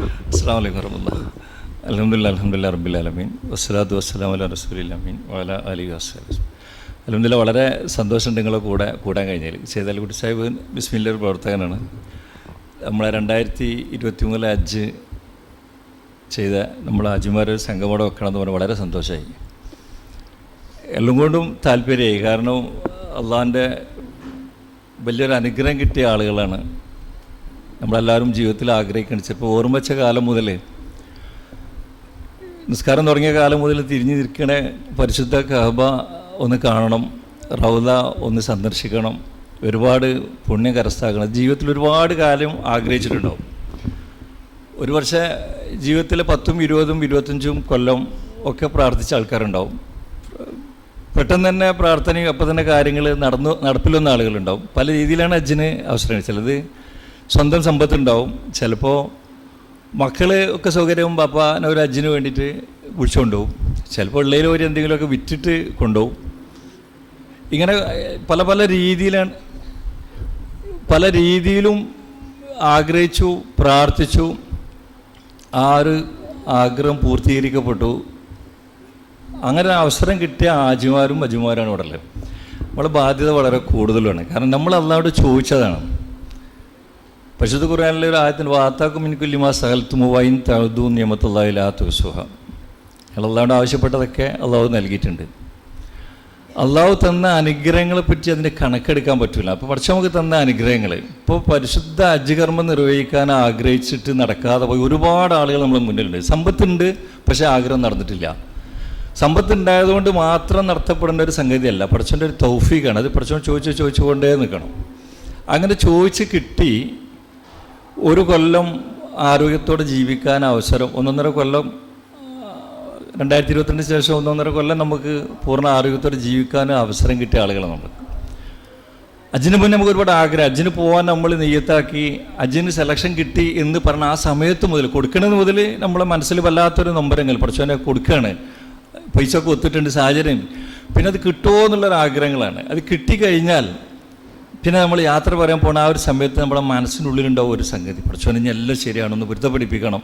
അസ്സാം വലൈക്കും വരഹമുല്ല അലഹമുല്ല അലഹമുല്ല റബ്ബിലമീൻ വസ്സലാത്തു വസ്സലാം അല റസൂലിലമീൻ വല അലി വസ്സലാം. അലഹമുല്ല വളരെ സന്തോഷമുണ്ട് നിങ്ങളെ കൂടെ കൂടാൻ കഴിഞ്ഞാൽ സേതാലിക്കുട്ടി സാഹിബ് ബിസ്മില്ല ഒരു പ്രവർത്തകനാണ്. നമ്മളെ രണ്ടായിരത്തി ഇരുപത്തി മൂന്നിലെ അജ്ജ് ചെയ്ത നമ്മൾ അജിമാരൊരു സംഘമോടെ വെക്കണമെന്ന് പറഞ്ഞാൽ വളരെ സന്തോഷമായി എല്ലാം കൊണ്ടും താല്പര്യമായി. കാരണം അള്ളാഹിന്റെ വലിയൊരു അനുഗ്രഹം കിട്ടിയ ആളുകളാണ് നമ്മളെല്ലാവരും ജീവിതത്തിൽ ആഗ്രഹിക്കണം ചിലപ്പോൾ ഓർമ്മ വെച്ച കാലം മുതൽ നിസ്കാരം തുടങ്ങിയ കാലം മുതൽ തിരിഞ്ഞു നിൽക്കണ പരിശുദ്ധ കഹബ ഒന്ന് കാണണം റൗദ ഒന്ന് സന്ദർശിക്കണം ഒരുപാട് പുണ്യം കരസ്ഥാക്കണം ജീവിതത്തിൽ ഒരുപാട് കാലം ആഗ്രഹിച്ചിട്ടുണ്ടാവും. ഒരു വർഷം ജീവിതത്തിൽ പത്തും ഇരുപതും ഇരുപത്തഞ്ചും കൊല്ലം ഒക്കെ പ്രാർത്ഥിച്ച ആൾക്കാരുണ്ടാവും. പെട്ടെന്ന് തന്നെ പ്രാർത്ഥനയും അപ്പം തന്നെ കാര്യങ്ങൾ നടന്നു നടപ്പിൽ ആളുകളുണ്ടാവും. പല രീതിയിലാണ് അജ്ജിന് അവസരം ചിലത് സ്വന്തം സമ്പത്തുണ്ടാവും. ചിലപ്പോൾ മക്കൾ ഒക്കെ സൗകര്യവും പപ്പാനെ ഒരു അജ്ജിന് വേണ്ടിയിട്ട് വിളിച്ചുകൊണ്ടുപോകും. ചിലപ്പോൾ ഉള്ളതിൽ ഒരു എന്തെങ്കിലുമൊക്കെ വിറ്റിട്ട് കൊണ്ടുപോകും. ഇങ്ങനെ പല പല രീതിയിലാണ് പല രീതിയിലും ആഗ്രഹിച്ചു പ്രാർത്ഥിച്ചു. ആ ഒരു ആഗ്രഹം പൂർത്തീകരിക്കപ്പെട്ടു. അങ്ങനെ അവസരം കിട്ടിയ ആജിമാരും അജിമാരാണ് ഇവിടെ ഉള്ളത്. നമ്മളെ ബാധ്യത വളരെ കൂടുതലാണ്. കാരണം നമ്മൾ അള്ളാഹോട് ചോദിച്ചതാണ്. പരിശുദ്ധ ഖുർആനിലെ ഒരു ആയത്തിന് വാത്താക്കും എനിക്ക് ലിമാ സഹൽത്തുമു വൈൻ തഴുതു നിയമത്തുള്ളതിലാത്തു സുഹ അള്ളാഹോട് ആവശ്യപ്പെട്ടതൊക്കെ അള്ളാഹു നൽകിയിട്ടുണ്ട്. അള്ളാഹു തന്ന അനുഗ്രഹങ്ങളെ പറ്റി അതിന്റെ കണക്കെടുക്കാൻ പറ്റില്ല അപ്പോൾ പക്ഷേ നമുക്ക് തന്ന അനുഗ്രഹങ്ങൾ ഇപ്പോൾ പരിശുദ്ധ അജ്ജകർമ്മം നിർവഹിക്കാൻ ആഗ്രഹിച്ചിട്ട് നടക്കാതെ പോയി ഒരുപാട് ആളുകൾ നമ്മുടെ മുന്നിലുണ്ട്. സമ്പത്തുണ്ട് പക്ഷേ ആഗ്രഹം നടന്നിട്ടില്ല. സമ്പത്ത് ഉണ്ടായതുകൊണ്ട് മാത്രം നടത്തപ്പെടേണ്ട ഒരു സംഗതിയല്ല. പഠിച്ചോന്റെ ഒരു തൗഫീഖാണ്. അത് പഠിച്ചോൻ ചോദിച്ച് ചോദിച്ചുകൊണ്ടേ നിൽക്കണം. അങ്ങനെ ചോദിച്ച് കിട്ടി ഒരു കൊല്ലം ആരോഗ്യത്തോടെ ജീവിക്കാൻ അവസരം ഒന്നൊന്നര കൊല്ലം രണ്ടായിരത്തി ഇരുപത്തിരണ്ടിന് ശേഷം ഒന്നൊന്നര കൊല്ലം നമുക്ക് പൂർണ ആരോഗ്യത്തോടെ ജീവിക്കാൻ അവസരം കിട്ടിയ ആളുകളാണ് നമ്മൾ. അജിന് മുന്നേ നമുക്ക് ഒരുപാട് ആഗ്രഹം. അജിന് പോകാൻ നമ്മൾ നെയ്യത്താക്കി അജിന് സെലക്ഷൻ കിട്ടി എന്ന് പറഞ്ഞ ആ സമയത്ത് മുതൽ കൊടുക്കണത് മുതൽ നമ്മളെ മനസ്സിൽ വല്ലാത്തൊരു നമ്പരങ്ങൾ പഠിച്ചവനെ കൊടുക്കുകയാണ്. പൈസ ഒക്കെ ഒത്തിട്ടുണ്ട് സാഹചര്യം. പിന്നെ അത് കിട്ടുമോ എന്നുള്ളൊരു ആഗ്രഹങ്ങളാണ്. അത് കിട്ടിക്കഴിഞ്ഞാൽ പിന്നെ നമ്മൾ യാത്ര പറയാൻ പോണ ആ ഒരു സമയത്ത് നമ്മുടെ മനസ്സിനുള്ളിലുണ്ടാവും ഒരു സംഗതി. പഠിച്ചോനെ എല്ലാം ശരിയാണോ ഒന്ന് പൊരുത്തപ്പെടിപ്പിക്കണം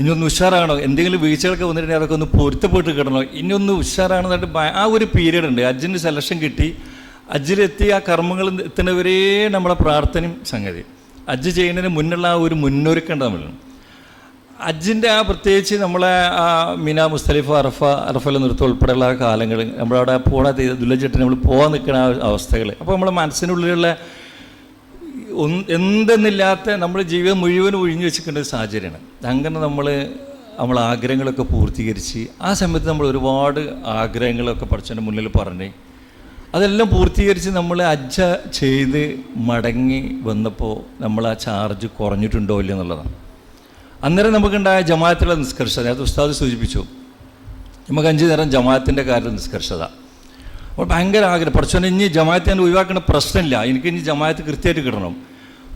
ഇനി ഒന്ന് ഉഷാറാണോ എന്തെങ്കിലും വീഴ്ചകളൊക്കെ വന്നിട്ടുണ്ടെങ്കിൽ അതൊക്കെ ഒന്ന് പൊരുത്തപ്പെട്ട് കിട്ടണോ? ഇനി ഒന്ന് ഉഷാറാണെന്നായിട്ട് ആ ഒരു പീരീഡ് ഉണ്ട്. അജ്ജിന് സെലക്ഷൻ കിട്ടി. അജിലെത്തി ആ കർമ്മങ്ങൾ എത്തുന്നവരേ നമ്മളെ പ്രാർത്ഥനയും സംഗതി. അജ്ജ് ചെയ്യുന്നതിന് മുന്നുള്ള ആ ഒരു മുന്നൊരുക്കം നമ്മൾ അജ്ജിന്റെ ആ പ്രത്യേകിച്ച് നമ്മളെ ആ മിന മുസ്തലിഫ അറഫ അറഫല നൃത്തം ഉൾപ്പെടെയുള്ള കാലങ്ങൾ നമ്മളവിടെ പോണ ദുല്ലജട്ടിന് നമ്മൾ പോകാൻ നിൽക്കുന്ന അവസ്ഥകൾ അപ്പോൾ നമ്മളെ മനസ്സിനുള്ളിലുള്ള എന്തെന്നില്ലാത്ത നമ്മൾ ജീവിതം മുഴുവൻ ഒഴിഞ്ഞു വെച്ചിരിക്കേണ്ട ഒരു സാഹചര്യമാണ്. അങ്ങനെ നമ്മൾ നമ്മൾ ആഗ്രഹങ്ങളൊക്കെ പൂർത്തീകരിച്ച് ആ സമയത്ത് നമ്മൾ ഒരുപാട് ആഗ്രഹങ്ങളൊക്കെ പഠിച്ചതിന്റെ മുന്നിൽ പറഞ്ഞ് അതെല്ലാം പൂർത്തീകരിച്ച് നമ്മൾ അജ്ജ ചെയ്ത് മടങ്ങി വന്നപ്പോൾ നമ്മൾ ആ ചാർജ് കുറഞ്ഞിട്ടുണ്ടോ ഇല്ല എന്നുള്ളതാണ്. അന്നേരം നമുക്കുണ്ടായ ജമാഅത്തിലുള്ള നിഷ്കർഷത നേരത്തെ ഉസ്താദ് സൂചിപ്പിച്ചു. നമുക്ക് അഞ്ച് നേരം ജമാഅത്തിന്റെ കാര്യത്തിൽ നിഷ്കർഷത. അപ്പോൾ ഭയങ്കര ആഗ്രഹം. പഠിച്ചോനെ ഇനി ജമാഅത്ത് ഞാൻ ഒഴിവാക്കേണ്ട പ്രശ്നമില്ല. എനിക്ക് ഇനി ജമാഅത്ത് കൃത്യമായിട്ട് കിട്ടണം.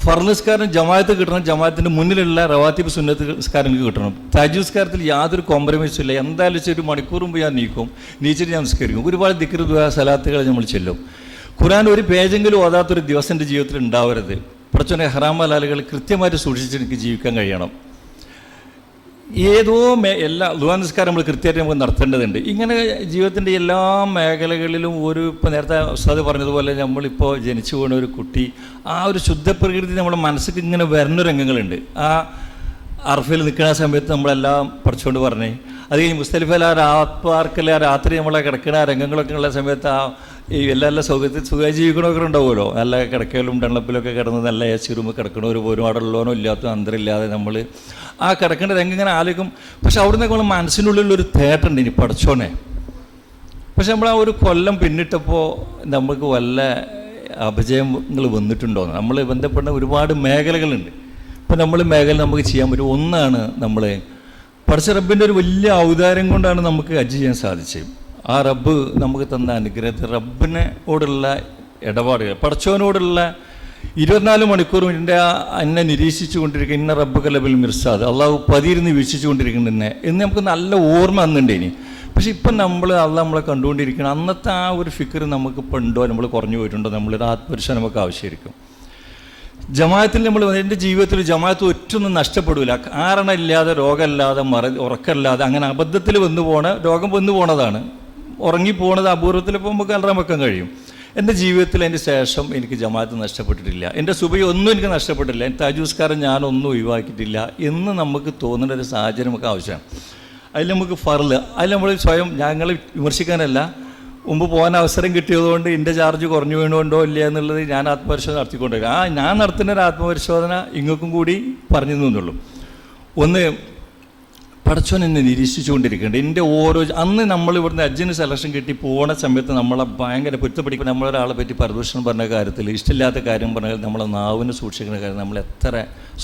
ഫർനിസ്കാരം ജമാഅത്ത് കിട്ടണം. ജമാഅത്തിന്റെ മുന്നിലുള്ള റവാത്തിബ് സുന്നത്ത് നിസ്കാരം എനിക്ക് കിട്ടണം. തജുസ്കാരത്തിൽ യാതൊരു കോംപ്രമൈസും ഇല്ല. എന്തായാലും ഒരു മണിക്കൂർ മുമ്പ് ഞാൻ നീക്കും. നീച്ചിട്ട് ഞാൻ നിസ്കരിക്കും. ഒരുപാട് ദിക്കർ ദുആ സലാത്തുകൾ നമ്മൾ ചെല്ലും. ഖുറാൻ ഒരു പേജെങ്കിലും ഓതാത്തൊരു ദിവസം എന്റെ ജീവിതത്തിൽ ഉണ്ടാവരുത്. പഠിച്ചോനെ ഹറാം ഹലാലുകൾ കൃത്യമായിട്ട് സൂക്ഷിച്ച് എനിക്ക് ജീവിക്കാൻ കഴിയണം. ഏതോ മേ എല്ലാ ദുആ നിസ്കാരം നമ്മൾ കൃത്യമായിട്ട് നമുക്ക് നടത്തേണ്ടതുണ്ട്. ഇങ്ങനെ ജീവിതത്തിന്റെ എല്ലാ മേഖലകളിലും ഒരു ഇപ്പോൾ നേരത്തെ ഉസ്താദ് പറഞ്ഞതുപോലെ നമ്മളിപ്പോൾ ജനിച്ചു പോകുന്ന ഒരു കുട്ടി ആ ഒരു ശുദ്ധ പ്രകൃതി നമ്മുടെ മനസ്സിൽ ഇങ്ങനെ വരുന്ന രംഗങ്ങളുണ്ട്. ആ അർഫയിൽ നിൽക്കുന്ന സമയത്ത് നമ്മളെല്ലാം പഠിച്ചുകൊണ്ട് പറഞ്ഞേ അത് കഴിഞ്ഞ് മുസ്തലിഫയിൽ ആ രാത്പാർക്കിൽ ആ രാത്രി നമ്മളെ കിടക്കുന്ന ആ രംഗങ്ങളൊക്കെ ഉള്ള സമയത്ത് ആ ഈ എല്ലാ എല്ലാ സൗകര്യത്തിൽ സുഖമായി ജീവിക്കണമൊക്കെ ഉണ്ടാവുമല്ലോ. നല്ല കിടക്കലും ഡെണ്ണപ്പിലൊക്കെ കിടന്ന് നല്ല എ സി റൂമിൽ കിടക്കണവർ പോലും അവിടെ ഇല്ലാത്ത അന്തരമില്ലാതെ നമ്മൾ ആ കിടക്കേണ്ട രംഗം ഇങ്ങനെ ആലോചിക്കും. പക്ഷെ അവിടെ നമ്മൾ നമ്മൾ മനസ്സിനുള്ളിലൊരു തേട്ടുണ്ട് ഇനി പഠിച്ചോനെ. പക്ഷെ നമ്മൾ ആ ഒരു കൊല്ലം പിന്നിട്ടപ്പോൾ നമുക്ക് വല്ല അപജയങ്ങൾ വന്നിട്ടുണ്ടോ? നമ്മൾ ബന്ധപ്പെടുന്ന ഒരുപാട് മേഖലകളുണ്ട്. ഇപ്പം നമ്മൾ മേഖല നമുക്ക് ചെയ്യാൻ പറ്റും. ഒന്നാണ് നമ്മൾ പഠിച്ച റബ്ബിന്റെ ഒരു വലിയ ഔദാര്യം കൊണ്ടാണ് നമുക്ക് അജ് ചെയ്യാൻ സാധിച്ചത്. ആ റബ്ബ് നമുക്ക് തന്ന അനുഗ്രഹത്തിൽ റബ്ബിനോടുള്ള ഇടപാടുകൾ പഠിച്ചവനോടുള്ള ഇരുപത്തിനാല് മണിക്കൂറും എന്റെ എന്നെ നിരീക്ഷിച്ചു കൊണ്ടിരിക്കുന്ന ഇന്ന റബ്ബ് കലബിൽ മിർസാദ് അള്ളാഹു പതിയിരുന്ന് വീക്ഷിച്ചു കൊണ്ടിരിക്കുന്ന എന്നെ. എന്ന് നമുക്ക് നല്ല ഓർമ്മ അന്നുണ്ട് ഇനി. പക്ഷെ ഇപ്പം നമ്മൾ അള്ള നമ്മളെ കണ്ടുകൊണ്ടിരിക്കണം അന്നത്തെ ആ ഒരു ഫിക്കർ നമുക്കിപ്പോൾ ഉണ്ടോ? നമ്മൾ കുറഞ്ഞു പോയിട്ടുണ്ടോ? നമ്മളൊരു ആത്മപരിശോധന നമുക്ക് ആവശ്യമായിരിക്കും. ജമാഅത്തിൽ നമ്മൾ എന്റെ ജീവിതത്തിൽ ജമാഅത്ത് ഒറ്റൊന്നും നഷ്ടപ്പെടില്ല കാരണമില്ലാതെ രോഗമില്ലാതെ മറ ഉറക്കമില്ലാതെ അങ്ങനെ അബദ്ധത്തിൽ വന്നു പോണ രോഗം വന്നു പോണതാണ്. ഉറങ്ങിപ്പോണത് അപൂർവത്തിൽ ഇപ്പോൾ നമുക്ക് അലറാൻ വെക്കാൻ കഴിയും. എന്റെ ജീവിതത്തിൽ അതിന് ശേഷം എനിക്ക് ജമാഅത്ത് നഷ്ടപ്പെട്ടിട്ടില്ല. എന്റെ സുബൈ ഒന്നും എനിക്ക് നഷ്ടപ്പെട്ടില്ല. എന്റെ താജൂസ്കാരം ഞാനൊന്നും ഒഴിവാക്കിയിട്ടില്ല എന്ന് നമുക്ക് തോന്നേണ്ട ഒരു സാഹചര്യം നമുക്ക് ആവശ്യമാണ്. അതിൽ നമുക്ക് ഫറൽ അതിൽ നമ്മൾ സ്വയം ഞങ്ങൾ വിമർശിക്കാനല്ല. മുമ്പ് പോകാൻ അവസരം കിട്ടിയതുകൊണ്ട് എന്റെ ചാർജ് കുറഞ്ഞു വീണുകൊണ്ടോ ഇല്ല എന്നുള്ളത് ഞാൻ ആത്മപരിശോധന നടത്തിക്കൊണ്ടിരിക്കുക ആ ഞാൻ നടത്തുന്ന ഒരു ആത്മപരിശോധന ഇങ്ങൾക്കും കൂടി പറഞ്ഞു തന്നുള്ളൂ. ഒന്ന് പടച്ചോൻ എന്നെ നിരീക്ഷിച്ചുകൊണ്ടിരിക്കുന്നുണ്ട്. എന്റെ ഓരോ അന്ന് നമ്മൾ ഇവിടുന്ന് അജ്ജിന് സെലക്ഷൻ കിട്ടി പോണ സമയത്ത് നമ്മളെ ഭയങ്കര പൊരുത്തപ്പെടിക്കും നമ്മളൊരാളെ പറ്റി പരദൂഷണം പറഞ്ഞ കാര്യത്തിൽ ഇഷ്ടമില്ലാത്ത കാര്യം പറഞ്ഞാൽ നമ്മളെ നാവിനെ സൂക്ഷിക്കുന്ന കാര്യം നമ്മൾ എത്ര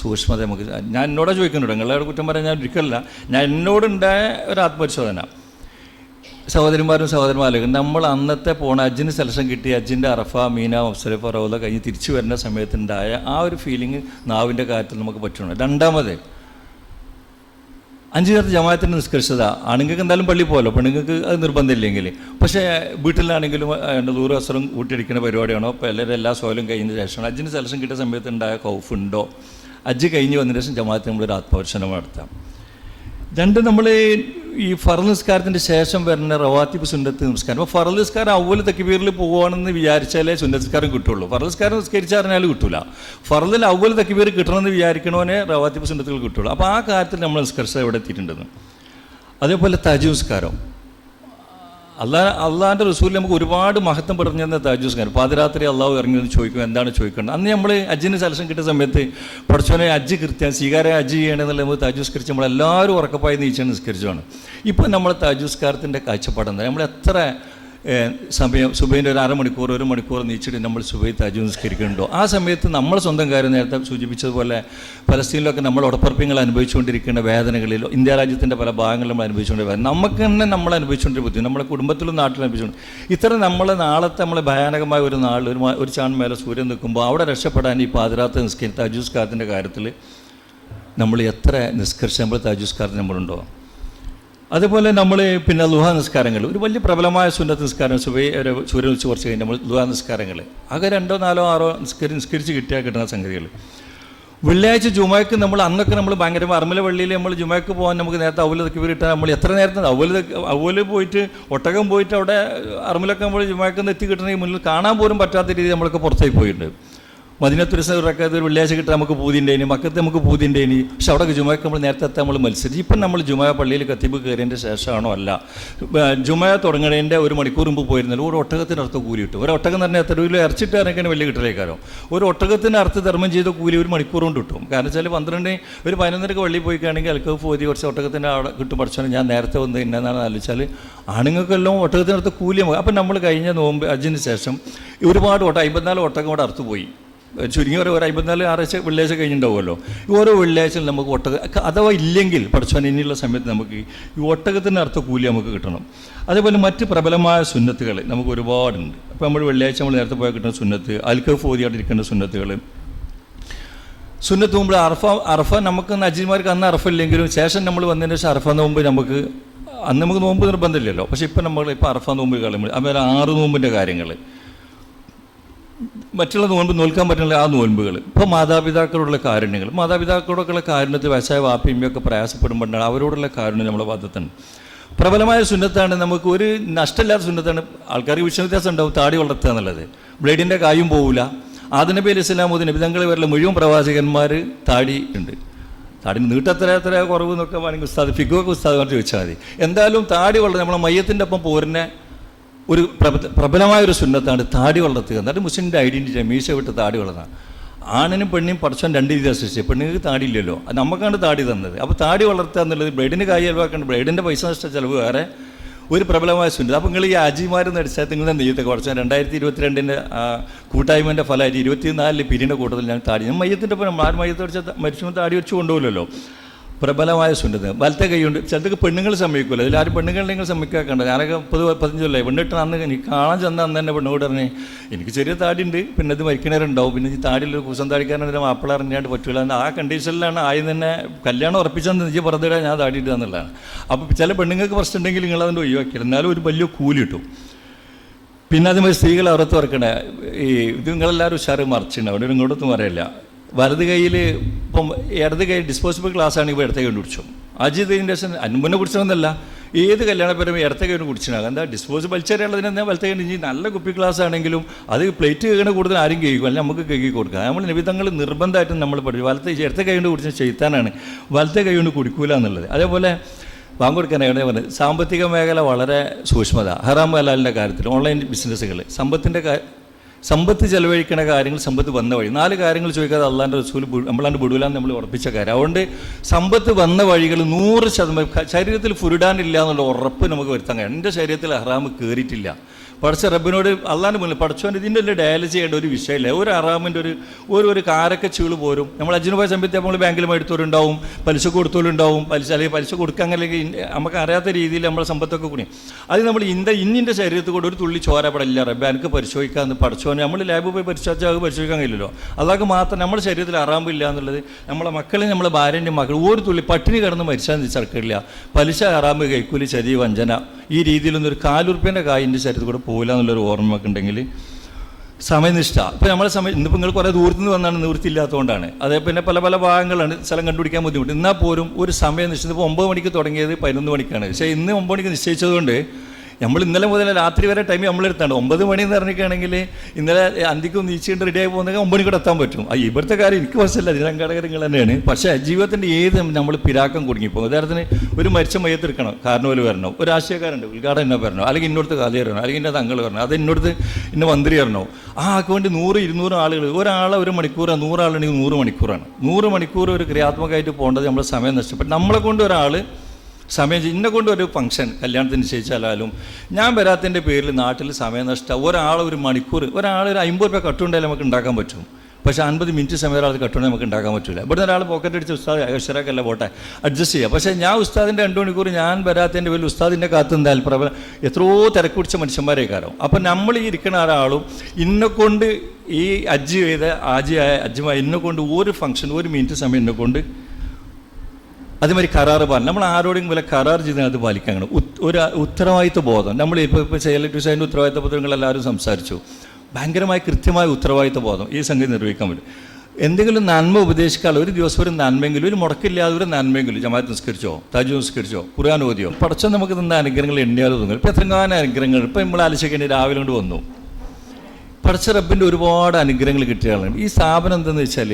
സൂക്ഷ്മത നമുക്ക് ഞാൻ എന്നോട് ചോദിക്കുന്നുണ്ട്. നിങ്ങളുടെ കുറ്റം പറയാൻ ഞാൻ ഒരിക്കലല്ല ഞാൻ എന്നോടുണ്ടായ ഒരു ആത്മപരിശോധന. സഹോദരിമാരും സഹോദരന്മാരും നമ്മൾ അന്നത്തെ പോണ അജിന് സെലക്ഷൻ കിട്ടി അജിന്റെ അറഫ മീന മുസ്തലിഫ റോല കഴിഞ്ഞ് തിരിച്ചു വരുന്ന സമയത്തുണ്ടായ ആ ഒരു ഫീലിംഗ് നാവിന്റെ കാര്യത്തിൽ നമുക്ക് പറ്റണം രണ്ടാമത് അഞ്ച് നേരത്തെ ജമാത്തിന്റെ നിഷ്കർഷത. ആണുങ്ങൾക്ക് എന്തായാലും പള്ളി പോകല്ലോ പെണ്ണുങ്ങൾക്ക് അത് നിർബന്ധമില്ലെങ്കിൽ. പക്ഷേ വീട്ടിലാണെങ്കിലും ദൂര വസ്ത്രം കൂട്ടിയിടിക്കുന്ന പരിപാടിയാണോ? അപ്പോൾ എല്ലാവരും എല്ലാ സോലും കഴിഞ്ഞ ശേഷമാണ് അജിന് സെലക്ഷൻ കിട്ടിയ സമയത്ത് ഉണ്ടായ കൗഫുണ്ടോ അജ്ജ് കഴിഞ്ഞ് വന്നതിന് ശേഷം ജമാത്തിന് നമ്മളൊരു ആത്മപരിശോധന നടത്താം. രണ്ട് നമ്മൾ ഈ ഫറൽ നിസ്കാരത്തിന്റെ ശേഷം വരുന്ന റവാത്തിബ് സുന്നത്ത് നിസ്കാരം അപ്പോൾ ഫറൽ നിസ്കാരം അവൽ തക്കിബീറിൽ പോകുകയാണെന്ന് വിചാരിച്ചാലേ സുന്നത്ത് നിസ്കാരം കിട്ടുള്ളൂ. ഫറൽ നിസ്കാരം നിസ്കരിച്ചറിഞ്ഞാൽ കിട്ടില്ല ഫറലിൽ അവൽ തക്കിബീർ കിട്ടണമെന്ന് വിചാരിക്കണവനെ റവാത്തിബ് സുന്നത്തുകൾ കിട്ടുള്ളൂ. അപ്പോൾ ആ കാര്യത്തിൽ നമ്മൾ നിസ്കരിച്ചത് എവിടെ എത്തിയിട്ടുണ്ടെന്ന്. അതേപോലെ തജു നിസ്കാരം അള്ളാ അള്ളാഹാന്റെ റസൂലിൽ നമുക്ക് ഒരുപാട് മഹത്വം പറഞ്ഞു തന്ന താജൂസ്കാരം പാതിരാത്രി അള്ളാഹു ഇറങ്ങി വന്ന് ചോദിക്കും എന്താണ് ചോദിക്കേണ്ടത്? അന്ന് നമ്മൾ അജിന് സലക്ഷൻ കിട്ടിയ സമയത്ത് പഠിച്ചോനെ അജ്ജ് കൃത്യം സ്വീകാരം അജ്ജ് ചെയ്യണമെന്നുള്ള നമ്മൾ താജൂസ്കരിച്ച് നമ്മളെല്ലാവരും ഉറക്കപ്പായി നീച്ചാണ് നിസ്കരിച്ചതാണ്. ഇപ്പം നമ്മൾ താജൂസ്കാരത്തിന്റെ കാഴ്ചപ്പാടെന്താ നമ്മൾ എത്ര സമയം സുബൈന്റെ ഒരു അരമണിക്കൂർ ഒരു മണിക്കൂർ നീച്ചിട്ട് നമ്മൾ സുബൈ താജു നിസ്കരിക്കുന്നുണ്ടോ? ആ സമയത്ത് നമ്മൾ സ്വന്തം കാര്യം നേരത്തെ സൂചിപ്പിച്ചതുപോലെ പലസ്തീനിലൊക്കെ നമ്മൾ ഉടപ്പറപ്പിങ്ങൾ അനുഭവിച്ചുകൊണ്ടിരിക്കുന്ന വേദനകളിൽ ഇന്ത്യ രാജ്യത്തിന്റെ പല ഭാഗങ്ങളിലും നമ്മൾ അനുഭവിച്ചുകൊണ്ടിരിക്കുന്നത് നമുക്ക് തന്നെ നമ്മൾ അനുഭവിച്ചുകൊണ്ടിരിക്കുന്ന ബുദ്ധി നമ്മുടെ കുടുംബത്തിലും നാട്ടിലും അനുഭവിച്ചുകൊണ്ട് ഇത്ര നമ്മൾ നാളത്തെ നമ്മളെ ഭയാനകമായ ഒരു നാൾ ഒരു ഒരു ചാൺ മേലെ സൂര്യൻ നിൽക്കുമ്പോൾ അവിടെ രക്ഷപ്പെടാൻ ഈ പാതിരാത്ത നിസ്കരി താജൂസ്കാരത്തിന്റെ കാര്യത്തിൽ നമ്മൾ എത്ര നിഷ്കർഷം നമ്മൾ തജുസ്കാരത്തിന് നമ്മളുണ്ടോ അതുപോലെ നമ്മൾ പിന്നെ ലുഹ നിസ്കാരങ്ങൾ. ഒരു വലിയ പ്രബലമായ സുന്നത്ത് നിസ്കാരം സുബൈ സൂര്യൻ ഉച്ച കുറച്ച് കഴിഞ്ഞ് നമ്മൾ ലുഹ നിസ്കാരങ്ങൾ. ആകെ രണ്ടോ നാലോ ആറോ നിസ്കരി നിസ്കരിച്ച് കിട്ടിയാൽ കിട്ടുന്ന സംഗതികൾ. വെള്ളിയാഴ്ച ജുമാക്ക് നമ്മൾ അന്നൊക്കെ നമ്മൾ ഭയങ്കര അർമ്മല വള്ളിയിൽ നമ്മൾ ജുമാക്ക് പോകാൻ നമുക്ക് നേരത്തെ അവലതൊക്കെ വീട്ടാൽ നമ്മൾ എത്ര നേരത്തെ അവൽ അവൽ പോയിട്ട് ഒട്ടകം പോയിട്ട് അവിടെ അർമ്മലൊക്കെ നമ്മൾ ജുമയ്ക്ക് എത്തി കിട്ടണമെങ്കിൽ മുന്നിൽ കാണാൻ പോലും പറ്റാത്ത രീതിയിൽ നമ്മളൊക്കെ പുറത്തേക്ക് പോയിട്ടുണ്ട്. മദിനത്തുരസൊക്കെ ഒരു വെള്ളിയാഴ്ച കിട്ടാൻ നമുക്ക് പൂതിന്റെനി മക്കത്ത് നമുക്ക് പൂതിന്റെനി പക്ഷെ അവിടെ ജുമയ്ക്ക് നമ്മൾ നേരത്തെ നമ്മൾ മത്സരിച്ച്. ഇപ്പം നമ്മൾ ജുമായ പള്ളിയിൽ കത്തിപ്പ് കയറിയതിന്റെ ശേഷമാണോ അല്ല. ജുമായ തുടങ്ങണേന്റെ ഒരു മണിക്കൂർ മുമ്പ് പോയിരുന്നില്ല. ഒരു ഒട്ടകത്തിന് അർത്ഥം കൂലി കിട്ടും ഒരു ഒട്ടകം തന്നെ എത്ര കിലോ ഇറച്ചിട്ട് ഇറങ്ങിയാണ് വലിയ കിട്ടലേക്കാരോ. ഒരു ഒട്ടകത്തിന് അർത്ഥ ധർമ്മം ചെയ്ത കൂലി ഒരു മണിക്കൂർ കൊണ്ട് കിട്ടും. കാരണം വെച്ചാൽ പന്ത്രണ്ട് ഒരു പതിനൊന്നരക്ക് വള്ളി പോയി കാണുമെങ്കിൽ അൽക്കഫ് പോയി കുറച്ച് ഒട്ടകത്തിന്റെ അവിടെ കിട്ടും പഠിച്ചോ ഞാൻ നേരത്തെ വന്ന് എന്നാണെന്ന് ആലോചിച്ചാൽ ആണുങ്ങൾക്കെല്ലാം ഒട്ടകത്തിനടുത്ത് കൂലി അപ്പം നമ്മൾ കഴിഞ്ഞ നോമ്പ് അജിന് ശേഷം ഒരുപാട് ഒട്ട അമ്പത്തിനാല് ഒട്ടകം കൂടെ അറുത്ത് പോയി ചുരുങ്ങി ഒരു അമ്പത്തിനാല് ആറാഴ്ച വെള്ളിയാഴ്ച കഴിഞ്ഞിട്ടുണ്ടാവുമല്ലോ. ഓരോ വെള്ളിയാഴ്ചയിൽ നമുക്ക് ഒട്ടക അഥവാ ഇല്ലെങ്കിൽ പഠിച്ചാൽ ഇനിയുള്ള സമയത്ത് നമുക്ക് ഈ ഒട്ടകത്തിന്റെ അർത്ഥ കൂലി നമുക്ക് കിട്ടണം. അതേപോലെ മറ്റ് പ്രബലമായ സുന്നത്തുകൾ നമുക്ക് ഒരുപാടുണ്ട്. അപ്പോൾ നമ്മൾ വെള്ളിയാഴ്ച നമ്മൾ നേരത്തെ പോയാൽ കിട്ടുന്ന സുന്നത്ത് അൽക്കഫ് ഓതിയായിട്ടിരിക്കുന്ന സുന്നത്തുകൾ. സുന്നത്ത് മുമ്പ് അർഫ അർഫ നമുക്ക് നജീമാർക്ക് അന്ന് അർഫ ഇല്ലെങ്കിലും ശേഷം നമ്മൾ വന്നതിന് ശേഷം അർഫ നോമ്പ് നമുക്ക് അന്ന് നമുക്ക് നോമ്പ് നിർബന്ധമില്ലല്ലോ. പക്ഷേ ഇപ്പം നമ്മൾ ഇപ്പോൾ അർഫ നോമ്പ് കളയുമ്പോൾ അതുപോലെ ആറ് നോമ്പിന്റെ കാര്യങ്ങൾ. മറ്റുള്ള നോൻപ് നോൽക്കാൻ പറ്റുന്ന ആ നോൻപുകൾ ഇപ്പോൾ മാതാപിതാക്കളോടുള്ള കാരുണ്യങ്ങൾ മാതാപിതാക്കളോടൊക്കെയുള്ള കാരുണ്യത്തിൽ വശായ വാപ്പിയമ്മയൊക്കെ പ്രയാസപ്പെടുമ്പോഴാണ് അവരോടുള്ള കാരുണ്യം നമ്മളെ ഭാഗത്തുണ്ട് പ്രബലമായ സുന്നത്താണ് നമുക്ക് ഒരു നഷ്ടമില്ലാത്ത സുന്നത്താണ്. ആൾക്കാർക്ക് വിഷയ വ്യത്യാസം ഉണ്ടാവും താടി വളർത്തുക എന്നുള്ളത്. ബ്ലേഡിന്റെ കായും പോവില്ല ആദിന പേര് ഇസ്ലാം മുതൽ നബിതങ്ങൾ വരെയുള്ള മുഴുവൻ പ്രവാചകന്മാർ താടി ഉണ്ട്. താടി നീട്ടത്ര എത്ര കുറവ് എന്നൊക്കെ വേണമെങ്കിൽ ഉസ്താദ് ഫിഗോക്ക് ഉസ്താദ് ചോദിച്ചാൽ മതി. എന്തായാലും താടി വളരെ നമ്മളെ മയ്യത്തിന്റെ ഒപ്പം പോരുന്ന ഒരു പ്രബല പ്രബലമായ ഒരു സുന്നത്താണ് താടി വളർത്തുക എന്നിട്ട് മുസ്ലിന്റെ ഐഡന്റിറ്റി മീശ വിട്ട് താടി വളർത്താം ആണിനും പെണ്ണിനും പഠിച്ചാൽ രണ്ട് രീതി സൃഷ്ടിച്ചത്. പെണ്ണുങ്ങൾക്ക് താടിയില്ലല്ലോ. അത് നമുക്കാണ് താടി തന്നത്. അപ്പോൾ താടി വളർത്തുക എന്നുള്ളത് ബ്ലേഡിന് കായ് ചെലവാക്കേണ്ട ബ്ലേഡിന്റെ പൈസ നഷ്ട ചിലവ് വേറെ ഒരു പ്രബലമായ സുന്നത്ത്. അപ്പോൾ നിങ്ങൾ ഈ അജിമാരെന്ന് അടിച്ചാൽ നിങ്ങളുടെ നെയ്യത്തെ കുറച്ച് രണ്ടായിരത്തി ഇരുപത്തിരണ്ടിന്റെ കൂട്ടായ്മന്റെ ഫലമായിട്ട് ഇരുപത്തിനാലിൽ പിരിയുടെ കൂട്ടത്തിൽ ഞാൻ താടി ഞാൻ മയ്യത്തിന്റെ ഒപ്പം ആരും മയ്യത്ത് വെച്ചാൽ മരിച്ചു താടി വെച്ച് കൊണ്ടുപോകില്ലല്ലോ. പ്രബലമായ സുന്നത്ത്. വലത്തെ കൈയുണ്ട്. ചിലർക്ക് പെണ്ണുങ്ങൾ സമ്മതിക്കില്ല അതിലാരും പെണ്ണുങ്ങളുണ്ടെങ്കിൽ സമ്മതിക്കാക്കണ്ട. ഞാനൊക്കെ മുപ്പത് പതിനഞ്ച് കൊല്ലേ പെണ്ണിട്ട് അന്ന് എനിക്ക് കാണാൻ ചെന്ന അന്ന് തന്നെ പെണ്ണോട് പറഞ്ഞേ എനിക്ക് ചെറിയ താടിയുണ്ട്. പിന്നെ അത് മരിക്കണവരുണ്ടാവും. പിന്നെ ഈ താടിയിൽ കുസം താടിക്കാരനെ മാപ്പിള അറിഞ്ഞാണ്ട് പറ്റില്ല ആ കണ്ടീഷനിലാണ് ആദ്യം തന്നെ കല്യാണം ഉറപ്പിച്ചെന്ന് എനിക്ക് പുറത്തിടാൻ ഞാൻ താടിയിട്ട് എന്നുള്ളതാണ്. അപ്പോൾ ചില പെണ്ണുങ്ങൾക്ക് പ്രശ്നം ഉണ്ടെങ്കിൽ നിങ്ങൾ അതിന്റെ ഒഴിവാക്കിയില്ല. എന്നാലും ഒരു വലിയ കൂലി കിട്ടും. പിന്നെ അതുമായി സ്ത്രീകൾ അറുത്ത് തുറക്കണേ ഈ ഇത് നിങ്ങളെല്ലാവരും ഉഷാറ് മറിച്ചിട്ടുണ്ട് അവിടെ ഇങ്ങോട്ടൊന്നും പറയില്ല. വലത് കൈയിൽ ഇപ്പം ഇടത് കൈ ഡിസ്പോസിബിൾ ഗ്ലാസ് ആണ് ഇപ്പോൾ ഇടത്തെ കൊണ്ട് കുടിച്ചു. അജിത് ഇൻഡക്ഷൻ അൻപുനെ കുടിച്ചതെന്നല്ല ഏത് കല്യാണപരം ഇടത്തെ കൈ കൊണ്ട് കുടിച്ചിട്ടാകും എന്താ ഡിസ്പോസിബിൾ വലിച്ചേരുള്ളതിന് എന്താ വലത്തേ ഇനി നല്ല കുപ്പി ഗ്ലാസ് ആണെങ്കിലും അത് പ്ലേറ്റ് കഴിക്കണ കൂടുതൽ ആരും കഴിക്കും അല്ലെങ്കിൽ നമുക്ക് കഴുകി കൊടുക്കുക നമ്മൾ നിബിധങ്ങൾ നിർബന്ധമായിട്ടും നമ്മൾ പഠിച്ചു വലത്തെ ഇടത്തെ കൈ കൊണ്ട് കുടിച്ച ചെയ്ത്താനാണ് വലത്തെ കൈ കൊണ്ട് കുടിക്കൂല എന്നുള്ളത്. അതേപോലെ ബാങ്ക് കൊടുക്കാനാണ് പറഞ്ഞത് സാമ്പത്തിക മേഖല വളരെ സൂക്ഷ്മത. ഹറാം ഹലാലിന്റെ കാര്യത്തിൽ ഓൺലൈൻ ബിസിനസ്സുകൾ സമ്പത്തിന്റെ സമ്പത്ത് ചെലവഴിക്കുന്ന കാര്യങ്ങൾ സമ്പത്ത് വന്ന വഴി. നാല് കാര്യങ്ങൾ ചോദിക്കാതെ അള്ളാന്റെ റസൂൽ നമ്മളാണ്ട് വിടൂലാന്ന് നമ്മൾ ഉറപ്പിച്ച കാര്യം. അതുകൊണ്ട് സമ്പത്ത് വന്ന വഴികൾ നൂറ് ശതമാനം. ശരീരത്തിൽ ഫുരുടാനില്ല എന്നുള്ള ഉറപ്പ് നമുക്ക് വരുത്താൻ കഴിയും. എന്റെ ശരീരത്തിൽ അഹ്റാമ് കയറിയിട്ടില്ല പഠിച്ച റബ്ബിനോട് അള്ളാന്റെ മുന്നിൽ പഠിച്ചോണ്ട് ഇതിന്റെ വലിയ ഡയാലിസ് ചെയ്യേണ്ട ഒരു വിഷയമില്ല. ഒരു അറാമിന്റെ ഒരു ഒരു ഒരു കാരക്ക ചീൾ പോരും. നമ്മൾ അജിന് പോയ സമയത്ത് നമ്മൾ ബാങ്കിൽ എടുത്തവരുണ്ടാവും പലിശ കൊടുത്തവരുണ്ടാവും പലിശ അല്ലെങ്കിൽ പലിശ കൊടുക്കാൻ അല്ലെങ്കിൽ നമുക്ക് അറിയാത്ത രീതിയിൽ നമ്മളെ സമ്പത്തൊക്കെ കൂടി. അത് നമ്മൾ ഇന്ത ഇന്നിന്റെ ശരീരത്തിൽ കൂടെ ഒരു തുള്ളി ചോരപ്പെടില്ല പടില്ല റബ്ബ് എനിക്ക് പരിശോധിക്കാമെന്ന് പഠിച്ചോനെ നമ്മൾ ലാബിൽ പോയി പരിശോധിച്ചാൽ അത് പരിശോധിക്കാൻ കഴിയില്ലല്ലോ. അതൊക്കെ മാത്രം നമ്മുടെ ശരീരത്തിൽ അറാമ്പില്ല എന്നുള്ളത് നമ്മളെ മക്കളെ നമ്മളെ ഭാര്യന്റെ മക്കൾ ഒരു തുള്ളി പട്ടിണി കിടന്ന് മരിച്ചാൽ തിരിച്ചറക്കില്ല പലിശ അറാമ്പ് കൈക്കൂലി ചതി വഞ്ചന. ഈ രീതിയിലൊന്നൊരു ഒരു കായ് കായിന്റെ ശരീരത്തിൽ കൂടെ പോകില്ല എന്നുള്ളൊരു ഓർമ്മയൊക്കെ ഉണ്ടെങ്കിൽ സമയനിഷ്ഠ. ഇപ്പോൾ നമ്മളെ സമയം ഇന്നിപ്പോൾ നിങ്ങൾ കുറേ ദൂരത്ത് നിന്ന് വന്നാണ് നിവൃത്തിയില്ലാത്തതുകൊണ്ടാണ്. അതേ പിന്നെ പല പല ഭാഗങ്ങളാണ് സ്ഥലം കണ്ടുപിടിക്കാൻ ബുദ്ധിമുട്ട്. എന്നാൽ പോലും ഒരു സമയനിഷ്ഠ ഇപ്പോൾ ഒമ്പത് മണിക്ക് തുടങ്ങിയത് പതിനൊന്ന് മണിക്കാണ്. പക്ഷേ ഇന്ന് ഒമ്പത് മണിക്ക് നിശ്ചയിച്ചതുകൊണ്ട് നമ്മൾ ഇന്നലെ മുതൽ രാത്രി വരെ ടൈം നമ്മളെടുത്താണ് ഒമ്പത് മണി എന്ന് പറഞ്ഞിട്ടാണെങ്കിൽ ഇന്നലെ അന്തിക്ക് നീച്ചിട്ട് റെഡി ആയി പോകുന്നെങ്കിൽ ഒമ്പത് മണിക്കൂടെ എത്താൻ പറ്റും. ആ ഇവിടുത്തെ കാര്യം എനിക്ക് മനസ്സിലല്ല ഇതിനങ്കാടകരങ്ങൾ തന്നെയാണ്. പക്ഷേ ജീവിതത്തിന്റെ ഏത് നമ്മൾ പിരാക്കം കുടുങ്ങിപ്പോകും ഉദാഹരണത്തിന് ഒരു മരിച്ച മയത്തെടുക്കണം കാരണവൽ വരണം ഒരു ആശയക്കാരുണ്ട് ഉദ്ഘാടനം എന്നെ വരണോ അല്ലെങ്കിൽ ഇന്നോടത്ത് കഥ വരണോ അല്ലെങ്കിൽ എന്റെ തങ്ങൾ വരണോ അത് എന്നോടത്ത് ഇന്ന മന്ത്രി വരണോ ആ ആൾക്ക് വേണ്ടി നൂറ് ഇരുന്നൂറ് ആളുകൾ ഒരാളെ ഒരു മണിക്കൂറാണ് നൂറാളുണ്ടെങ്കിൽ നൂറ് മണിക്കൂറാണ്. നൂറ് മണിക്കൂർ ഒരു ക്രിയാത്മകമായിട്ട് പോകേണ്ടത് നമ്മൾ സമയം നഷ്ടപ്പെട്ടു നമ്മളെ കൊണ്ട് ഒരാൾ സമയം എന്നെ കൊണ്ട് ഒരു ഫംഗ്ഷൻ കല്യാണത്തിന് നിശ്ചയിച്ചാലും ഞാൻ വരാത്തതിന്റെ പേരിൽ നാട്ടിൽ സമയം നഷ്ടം. ഒരാൾ ഒരു മണിക്കൂർ ഒരാൾ ഒരു അമ്പത് രൂപ കട്ടുണ്ടെങ്കിൽ നമുക്ക് ഉണ്ടാക്കാൻ പറ്റും. പക്ഷേ അൻപത് മിനിറ്റ് സമയം ഒരാൾ കട്ടുണ്ടെങ്കിൽ നമുക്ക് ഉണ്ടാക്കാൻ പറ്റില്ല ഇവിടെ ഒരാൾ പോക്കറ്റ് അടിച്ച് ഉസ്താദ് അക്ഷരക്കല്ല പോട്ടെ അഡ്ജസ്റ്റ് ചെയ്യുക പക്ഷേ ഞാൻ ഉസ്താദിന്റെ രണ്ട് മണിക്കൂർ ഞാൻ വരാത്തതിന്റെ പേരിൽ ഉസ്താദിന്റെ കാത്ത് എന്തായാലും പ്രബല എത്രയോ തിരക്ക് പിടിച്ച മനുഷ്യന്മാരെ കാരണം അപ്പം നമ്മൾ ഈ ഇരിക്കുന്ന ഒരാളും ഇന്നെ കൊണ്ട് ഈ അജ്ജ് ചെയ്ത ആജിയായ അജ്ജുമായി ഇന്നെക്കൊണ്ട് കൊണ്ട് ഒരു ഫംഗ്ഷൻ ഒരു മിനിറ്റ് സമയം എന്നെ കൊണ്ട് അതേമാതിരി കരാറ് പാലം നമ്മൾ ആരോടെങ്കിലും വില കരാർ ചെയ്ത് അത് പാലിക്കണം ഒരു ഉത്തരവാദിത്വ ബോധം. നമ്മൾ ഇപ്പോൾ ഇപ്പോൾ സെയിലക്ട്രിസൈന്റെ ഉത്തരവാദിത്വ പത്രങ്ങൾ എല്ലാവരും സംസാരിച്ചു. ഭയങ്കരമായ കൃത്യമായ ഉത്തരവാദിത്വ ബോധം ഈ സംഗതി നിർവഹിക്കാൻ പറ്റും. എന്തെങ്കിലും നന്മ ഉപദേശിക്കാൻ ഒരു ദിവസം ഒരു നന്മയെങ്കിലും ഒരു മുടക്കില്ലാതെ ഒരു നന്മയെങ്കിലും ജമാഅത്ത് നിസ്കരിച്ചോ താജു നിസ്കരിച്ചോ ഖുർആൻ ഓതിയോ പഠിച്ചോ നമുക്ക് തന്ന അനുഗ്രഹങ്ങൾ എണ്ണിയാലോ തോന്നും ഇപ്പം എത്രങ്ങാനും അനുഗ്രഹങ്ങൾ ഇപ്പം നമ്മൾ ആലോചിക്കേണ്ടി രാവിലെ കൊണ്ട് വന്നു. പടച്ച റബ്ബിന്റെ ഒരുപാട് അനുഗ്രഹങ്ങൾ കിട്ടിയ ഈ സ്ഥാപനം എന്തെന്ന് വെച്ചാൽ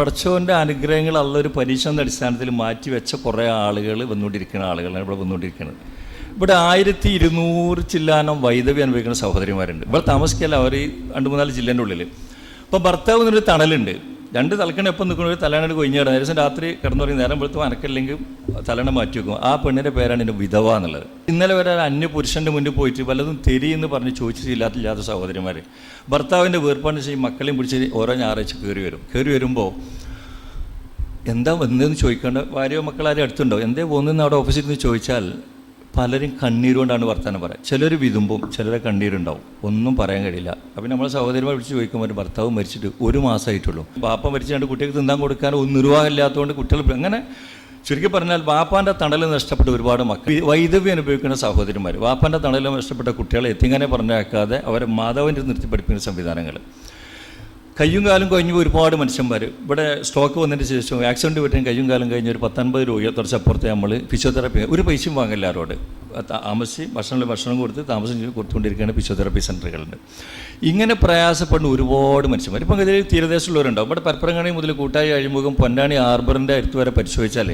പടച്ചവന്റെ അനുഗ്രഹങ്ങൾ ഉള്ളൊരു പരീക്ഷണത്തിന്റെ അടിസ്ഥാനത്തിൽ മാറ്റി വെച്ച കുറേ ആളുകൾ വന്നുകൊണ്ടിരിക്കുന്ന ആളുകളാണ് ഇവിടെ വന്നുകൊണ്ടിരിക്കുന്നത്. ഇവിടെ ആയിരത്തി ഇരുന്നൂറ് ചില്ലാനം വൈദവി അനുഭവിക്കുന്ന സഹോദരിമാരുണ്ട്. ഇവിടെ താമസിക്കല്ല അവർ രണ്ട് മൂന്നാൽ ജില്ലേന്റെ ഉള്ളിൽ അപ്പോൾ ഭർത്താവ് എന്നൊരു തണലുണ്ട്. രണ്ട് തലക്കണ എപ്പം നിൽക്കുന്ന ഒരു തലയാണ് കൊഞ്ഞാട് ദിവസം രാത്രി കിടന്നു പറയും നേരം വെളുത്ത് അനക്കല്ലെങ്കിൽ തലണ മാറ്റി വെക്കും. ആ പെണ്ണിന്റെ പേരാണ് എന്റെ വിധവ എന്നുള്ളത്. ഇന്നലെ വരെ അന്യ പുരുഷന്റെ മുന്നിൽ പോയിട്ട് വല്ലതും തെരിയെന്ന് പറഞ്ഞ് ചോദിച്ചിട്ടില്ലാത്ത ഇല്ലാത്ത സഹോദരിമാർ ഭർത്താവിന്റെ വീർപ്പാണ് ചെയ്യും മക്കളെയും പിടിച്ച് ഓരോ ഞായറാഴ്ച കയറി വരും. കയറി വരുമ്പോൾ എന്താ വന്നതെന്ന് ചോദിക്കേണ്ട ഭാര്യയോ മക്കളാരും അടുത്തുണ്ടോ? എന്തേ പോകുന്നതെന്ന് അവിടെ ഓഫീസിൽ നിന്ന് ചോദിച്ചാൽ പലരും കണ്ണീരുകൊണ്ടാണ് വർത്തമാനം പറയുക ചിലർ വിതുമ്പും ചിലരെ കണ്ണീരുണ്ടാവും. ഒന്നും പറയാൻ കഴിയില്ല. അപ്പം നമ്മളെ സഹോദരിമാർ വിളിച്ച് ചോദിക്കുമ്പോൾ ഒരു ഭർത്താവ് മരിച്ചിട്ട് ഒരു മാസമായിട്ടുള്ളൂ ബാപ്പ മരിച്ചുകൊണ്ട് കുട്ടികൾക്ക് തിന്നാൻ കൊടുക്കാൻ ഒരു നിർവാഹമില്ലാത്തതുകൊണ്ട് കുട്ടികൾ അങ്ങനെ ചുരുക്കി പറഞ്ഞാൽ വാപ്പാന്റെ തണൽ നഷ്ടപ്പെട്ട ഒരുപാട് മക്കൾ. വൈദവ്യം അനുഭവിക്കുന്ന സഹോദരിമാർ വാപ്പാന്റെ തണൽ നഷ്ടപ്പെട്ട കുട്ടികളെ എത്തിങ്ങനെ പറഞ്ഞേക്കാതെ അവരെ മാധവന്റെ നിർത്തി പഠിപ്പിക്കുന്ന സംവിധാനങ്ങൾ കയ്യും കാലും കഴിഞ്ഞ് ഒരുപാട് മനുഷ്യന്മാർ ഇവിടെ സ്ട്രോക്ക് വന്നതിന് ശേഷം ആക്സിഡന്റ് പറ്റിയും കയ്യും കാലം കഴിഞ്ഞ് ഒരു പത്തൊൻപത് രൂപയോ അപ്പുറത്തെ നമ്മൾ ഫിസിയോതെറാപ്പി ഒരു പൈസയും വാങ്ങില്ല ആരോട്. താമസിച്ച് ഭക്ഷണം ഭക്ഷണം കൊടുത്ത് താമസം കൊടുത്തുകൊണ്ടിരിക്കുകയാണ് ഫിസിയോതെറാപ്പി സെന്ററുകളുണ്ട് ഇങ്ങനെ പ്രയാസപ്പെടുന്ന ഒരുപാട് മനുഷ്യന്മാർ ഇപ്പം ഇതിൽ തീരദേശമുള്ളവരുണ്ടാവും ഇവിടെ പരപ്പരങ്ങാണി മുതൽ കൂട്ടായി അഴിമുഖം പൊന്നാണി ആർബറിന്റെ അടുത്ത് വരെ പരിശോധിച്ചാൽ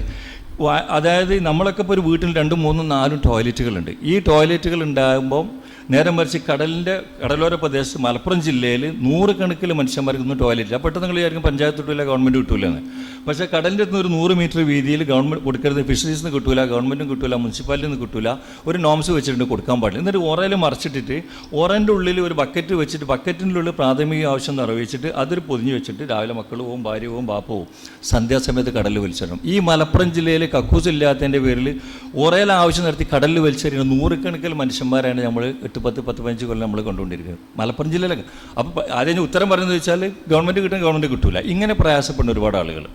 അതായത് നമ്മളൊക്കെ ഇപ്പോൾ ഒരു വീട്ടിൽ രണ്ടും മൂന്നും നാലും ടോയ്ലറ്റുകളുണ്ട്. ഈ ടോയ്ലറ്റുകൾ ഉണ്ടാകുമ്പം നേരെ മറിച്ച് കടലിന്റെ കടലോര പ്രദേശത്ത് മലപ്പുറം ജില്ലയിൽ നൂറുകണക്കിന് മനുഷ്യന്മാർക്ക് ഇന്ന് ടോയ്ലറ്റ് ഇല്ല. പെട്ടെന്ന് നിങ്ങൾ വിചാരിക്കും പഞ്ചായത്ത് കിട്ടൂല ഗവൺമെന്റ് കിട്ടൂലെന്ന്. പക്ഷേ കടലിന്റെ അടുത്ത് ഒരു നൂറ് മീറ്റർ വീതിയിൽ ഗവൺമെന്റ് കൊടുക്കരുത് ഫിഷറീസ് നിന്ന് കിട്ടൂല ഗവൺമെന്റും കിട്ടൂല മുനിസിപ്പാലിറ്റിയിൽ നിന്ന് കിട്ടൂല ഒരു നോംസ് വെച്ചിട്ടുണ്ട് കൊടുക്കാൻ പാടില്ല. എന്നിട്ട് ഓറയിൽ മറിച്ചിട്ടിട്ട് ഓറന്റെ ഉള്ളിൽ ഒരു ബക്കറ്റ് വെച്ചിട്ട് ബക്കറ്റിന്റെ ഉള്ളിൽ പ്രാഥമിക ആവശ്യം നിറവേച്ചിട്ട് അതൊരു പൊതിഞ്ഞ് വെച്ചിട്ട് രാവിലെ മക്കൾ പോവും ഭാര്യ പോവും പോവും സന്ധ്യാസമയത്ത് കടലിൽ വലിച്ചിടണം. ഈ മലപ്പുറം ജില്ലയിൽ കക്കൂസ് ഇല്ലാത്തതിന്റെ പേരിൽ ഓറയിൽ ആവശ്യം നടത്തി കടലിൽ വലിച്ചെറിയുന്ന നൂറുകണക്കിന് മനുഷ്യന്മാരാണ് നമ്മൾ എട്ട് പത്ത് പത്ത് പതിനഞ്ച് കൊല്ലം നമ്മൾ കൊണ്ടുകൊണ്ടിരിക്കുന്നത് മലപ്പുറം ജില്ലയിലൊക്കെ. അപ്പോൾ അതിന് ഉത്തരം പറയുന്നത് വെച്ചാൽ ഗവൺമെന്റ് കിട്ടും ഗവൺമെന്റ് കിട്ടില്ല ഇങ്ങനെ പ്രയാസപ്പെടുന്ന ഒരുപാട് ആളുകൾ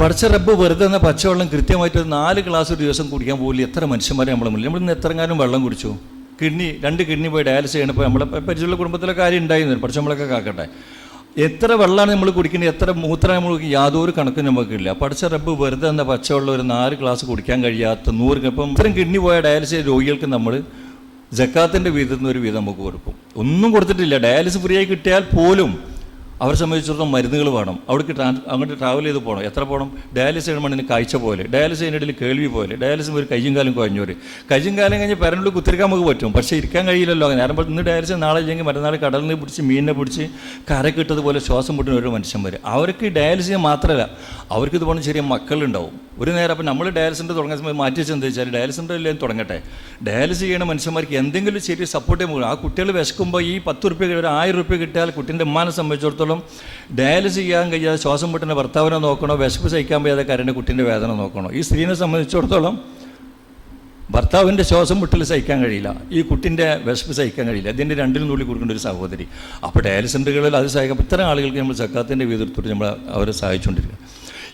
പഠിച്ച റബ്ബ് വെറുതെ എന്ന പച്ചവെള്ളം കൃത്യമായിട്ട് നാല് ഗ്ലാസ് ഒരു ദിവസം കുടിക്കാൻ പോലും എത്ര മനുഷ്യന്മാരെ നമ്മൾ മുന്നിൽ. നമ്മൾ ഇന്ന് കാലം വെള്ളം കുടിച്ചു. കിഡ്നി രണ്ട് കിഡ്നി പോയി ഡയാലിസ് ചെയ്യണപ്പോൾ നമ്മളെ പരിചയമുള്ള കുടുംബത്തിലെ കാര്യം ഉണ്ടായിരുന്നു പഠിച്ച നമ്മളൊക്കെ കാക്കട്ടെ. എത്ര വെള്ളമാണ് നമ്മൾ കുടിക്കുന്നത് എത്ര മൂത്രം നമ്മൾ കുടിക്കുന്നത് യാതൊരു കണക്കും നമുക്കില്ല പഠിച്ച റബ്ബ് വെറുതെ എന്ന പച്ചവെള്ളം ഒരു നാല് ഗ്ലാസ് കുടിക്കാൻ കഴിയാത്ത നൂറ് ഇപ്പം ഇത്രയും കിഡ്നി പോയ ഡയാലിസിസ് രോഗികൾക്ക് നമ്മൾ ജക്കാത്തിന്റെ വീതത്തിൽ നിന്ന് ഒരു വീതം നമുക്ക് കൊടുക്കും. ഒന്നും കൊടുത്തിട്ടില്ല. ഡയാലിസിസ് ഫ്രീ ആയി കിട്ടിയാൽ പോലും അവരെ സംബന്ധിച്ചിടത്തോളം മരുന്നുകൾ വേണം. അവിടേക്ക് അങ്ങോട്ട് ട്രാവൽ ചെയ്ത് പോകണം എത്ര പോകണം ഡയാലിസിസ് ചെയ്യുമ്പോൾ കാഴ്ച പോലെ. ഡയാലിസിസ് ചെയ്യുന്നതിൽ കേൾവി പോലെ. ഡയാലിസിസ് ഒരു കയ്യും കാലം കുഴഞ്ഞൂര് കയ്യും കാലം കഴിഞ്ഞ് പരനുള്ളിൽ കുത്തിരിക്കാൻ നമുക്ക് പറ്റും. പക്ഷേ ഇരിക്കാൻ കഴിയില്ലല്ലോ. അങ്ങനെ ഇപ്പോൾ ഇന്ന് ഡയാലിസിസ് നാളെ ഇല്ലെങ്കിൽ മറ്റന്നാൾ കടലിൽ നിന്ന് പിടിച്ച് മീനിനെ പിടിച്ച് കരക്കിട്ടതുപോലെ ശ്വാസം മുട്ടുന്ന ഒരു മനുഷ്യൻ മനുഷ്യന്മാർ അവർക്ക് ഡയാലിസിസ് മാത്രമല്ല അവർക്ക് ഇതുപോലെ ചെറിയ മക്കളുണ്ടാവും. ഒരു നേരം അപ്പം നമ്മൾ ഡയാലിസിന്റെ തുടങ്ങിയ സമയത്ത് മാറ്റി വെച്ചാൽ എന്താ വെച്ചാൽ ഡയാലിസിന്റെ ഇല്ലെന്ന് തുടങ്ങട്ടെ. ഡയാലിസിസ് ചെയ്യുന്ന മനുഷ്യന്മാർക്ക് എന്തെങ്കിലും ചെറിയ സപ്പോർട്ട് ചെയ്യുമ്പോൾ ആ കുട്ടികൾ വിശക്കുമ്പോൾ ഈ പത്ത് റുപ്യ ഒരു ആയിരം റുപ്യ കിട്ടിയാൽ കുട്ടീന്റെ ഉമ്മാനെ സംബന്ധിച്ചിടത്തോളം ഡയാലിസിസ് ചെയ്യാൻ കഴിയാതെ ശ്വാസം മുട്ടിന്റെ ഭർത്താവിനെ നോക്കണോ വിശപ്പ് സഹിക്കാൻ വയ്യാതെ കരന്റെ കുട്ടീന്റെ വേദന നോക്കണോ? ഈ സ്ത്രീനെ സംബന്ധിച്ചിടത്തോളം ഭർത്താവിന്റെ ശ്വാസം മുട്ടൽ സഹിക്കാൻ കഴിയില്ല. ഈ കുട്ടിന്റെ വിശപ്പ് സഹിക്കാൻ കഴിയില്ല. ഇതിന്റെ രണ്ടിനും തുള്ളി കൊടുക്കേണ്ട ഒരു സഹോദരി. അപ്പോൾ ഡയാലിസിസ് സെന്ററുകളിൽ അത് സഹായിക്കാം ഇത്തരം ആളുകൾക്ക് നമ്മൾ സക്കാത്തിന്റെ വീതത്തോട്ട് നമ്മൾ അവരെ സഹായിച്ചുകൊണ്ടിരിക്കുക.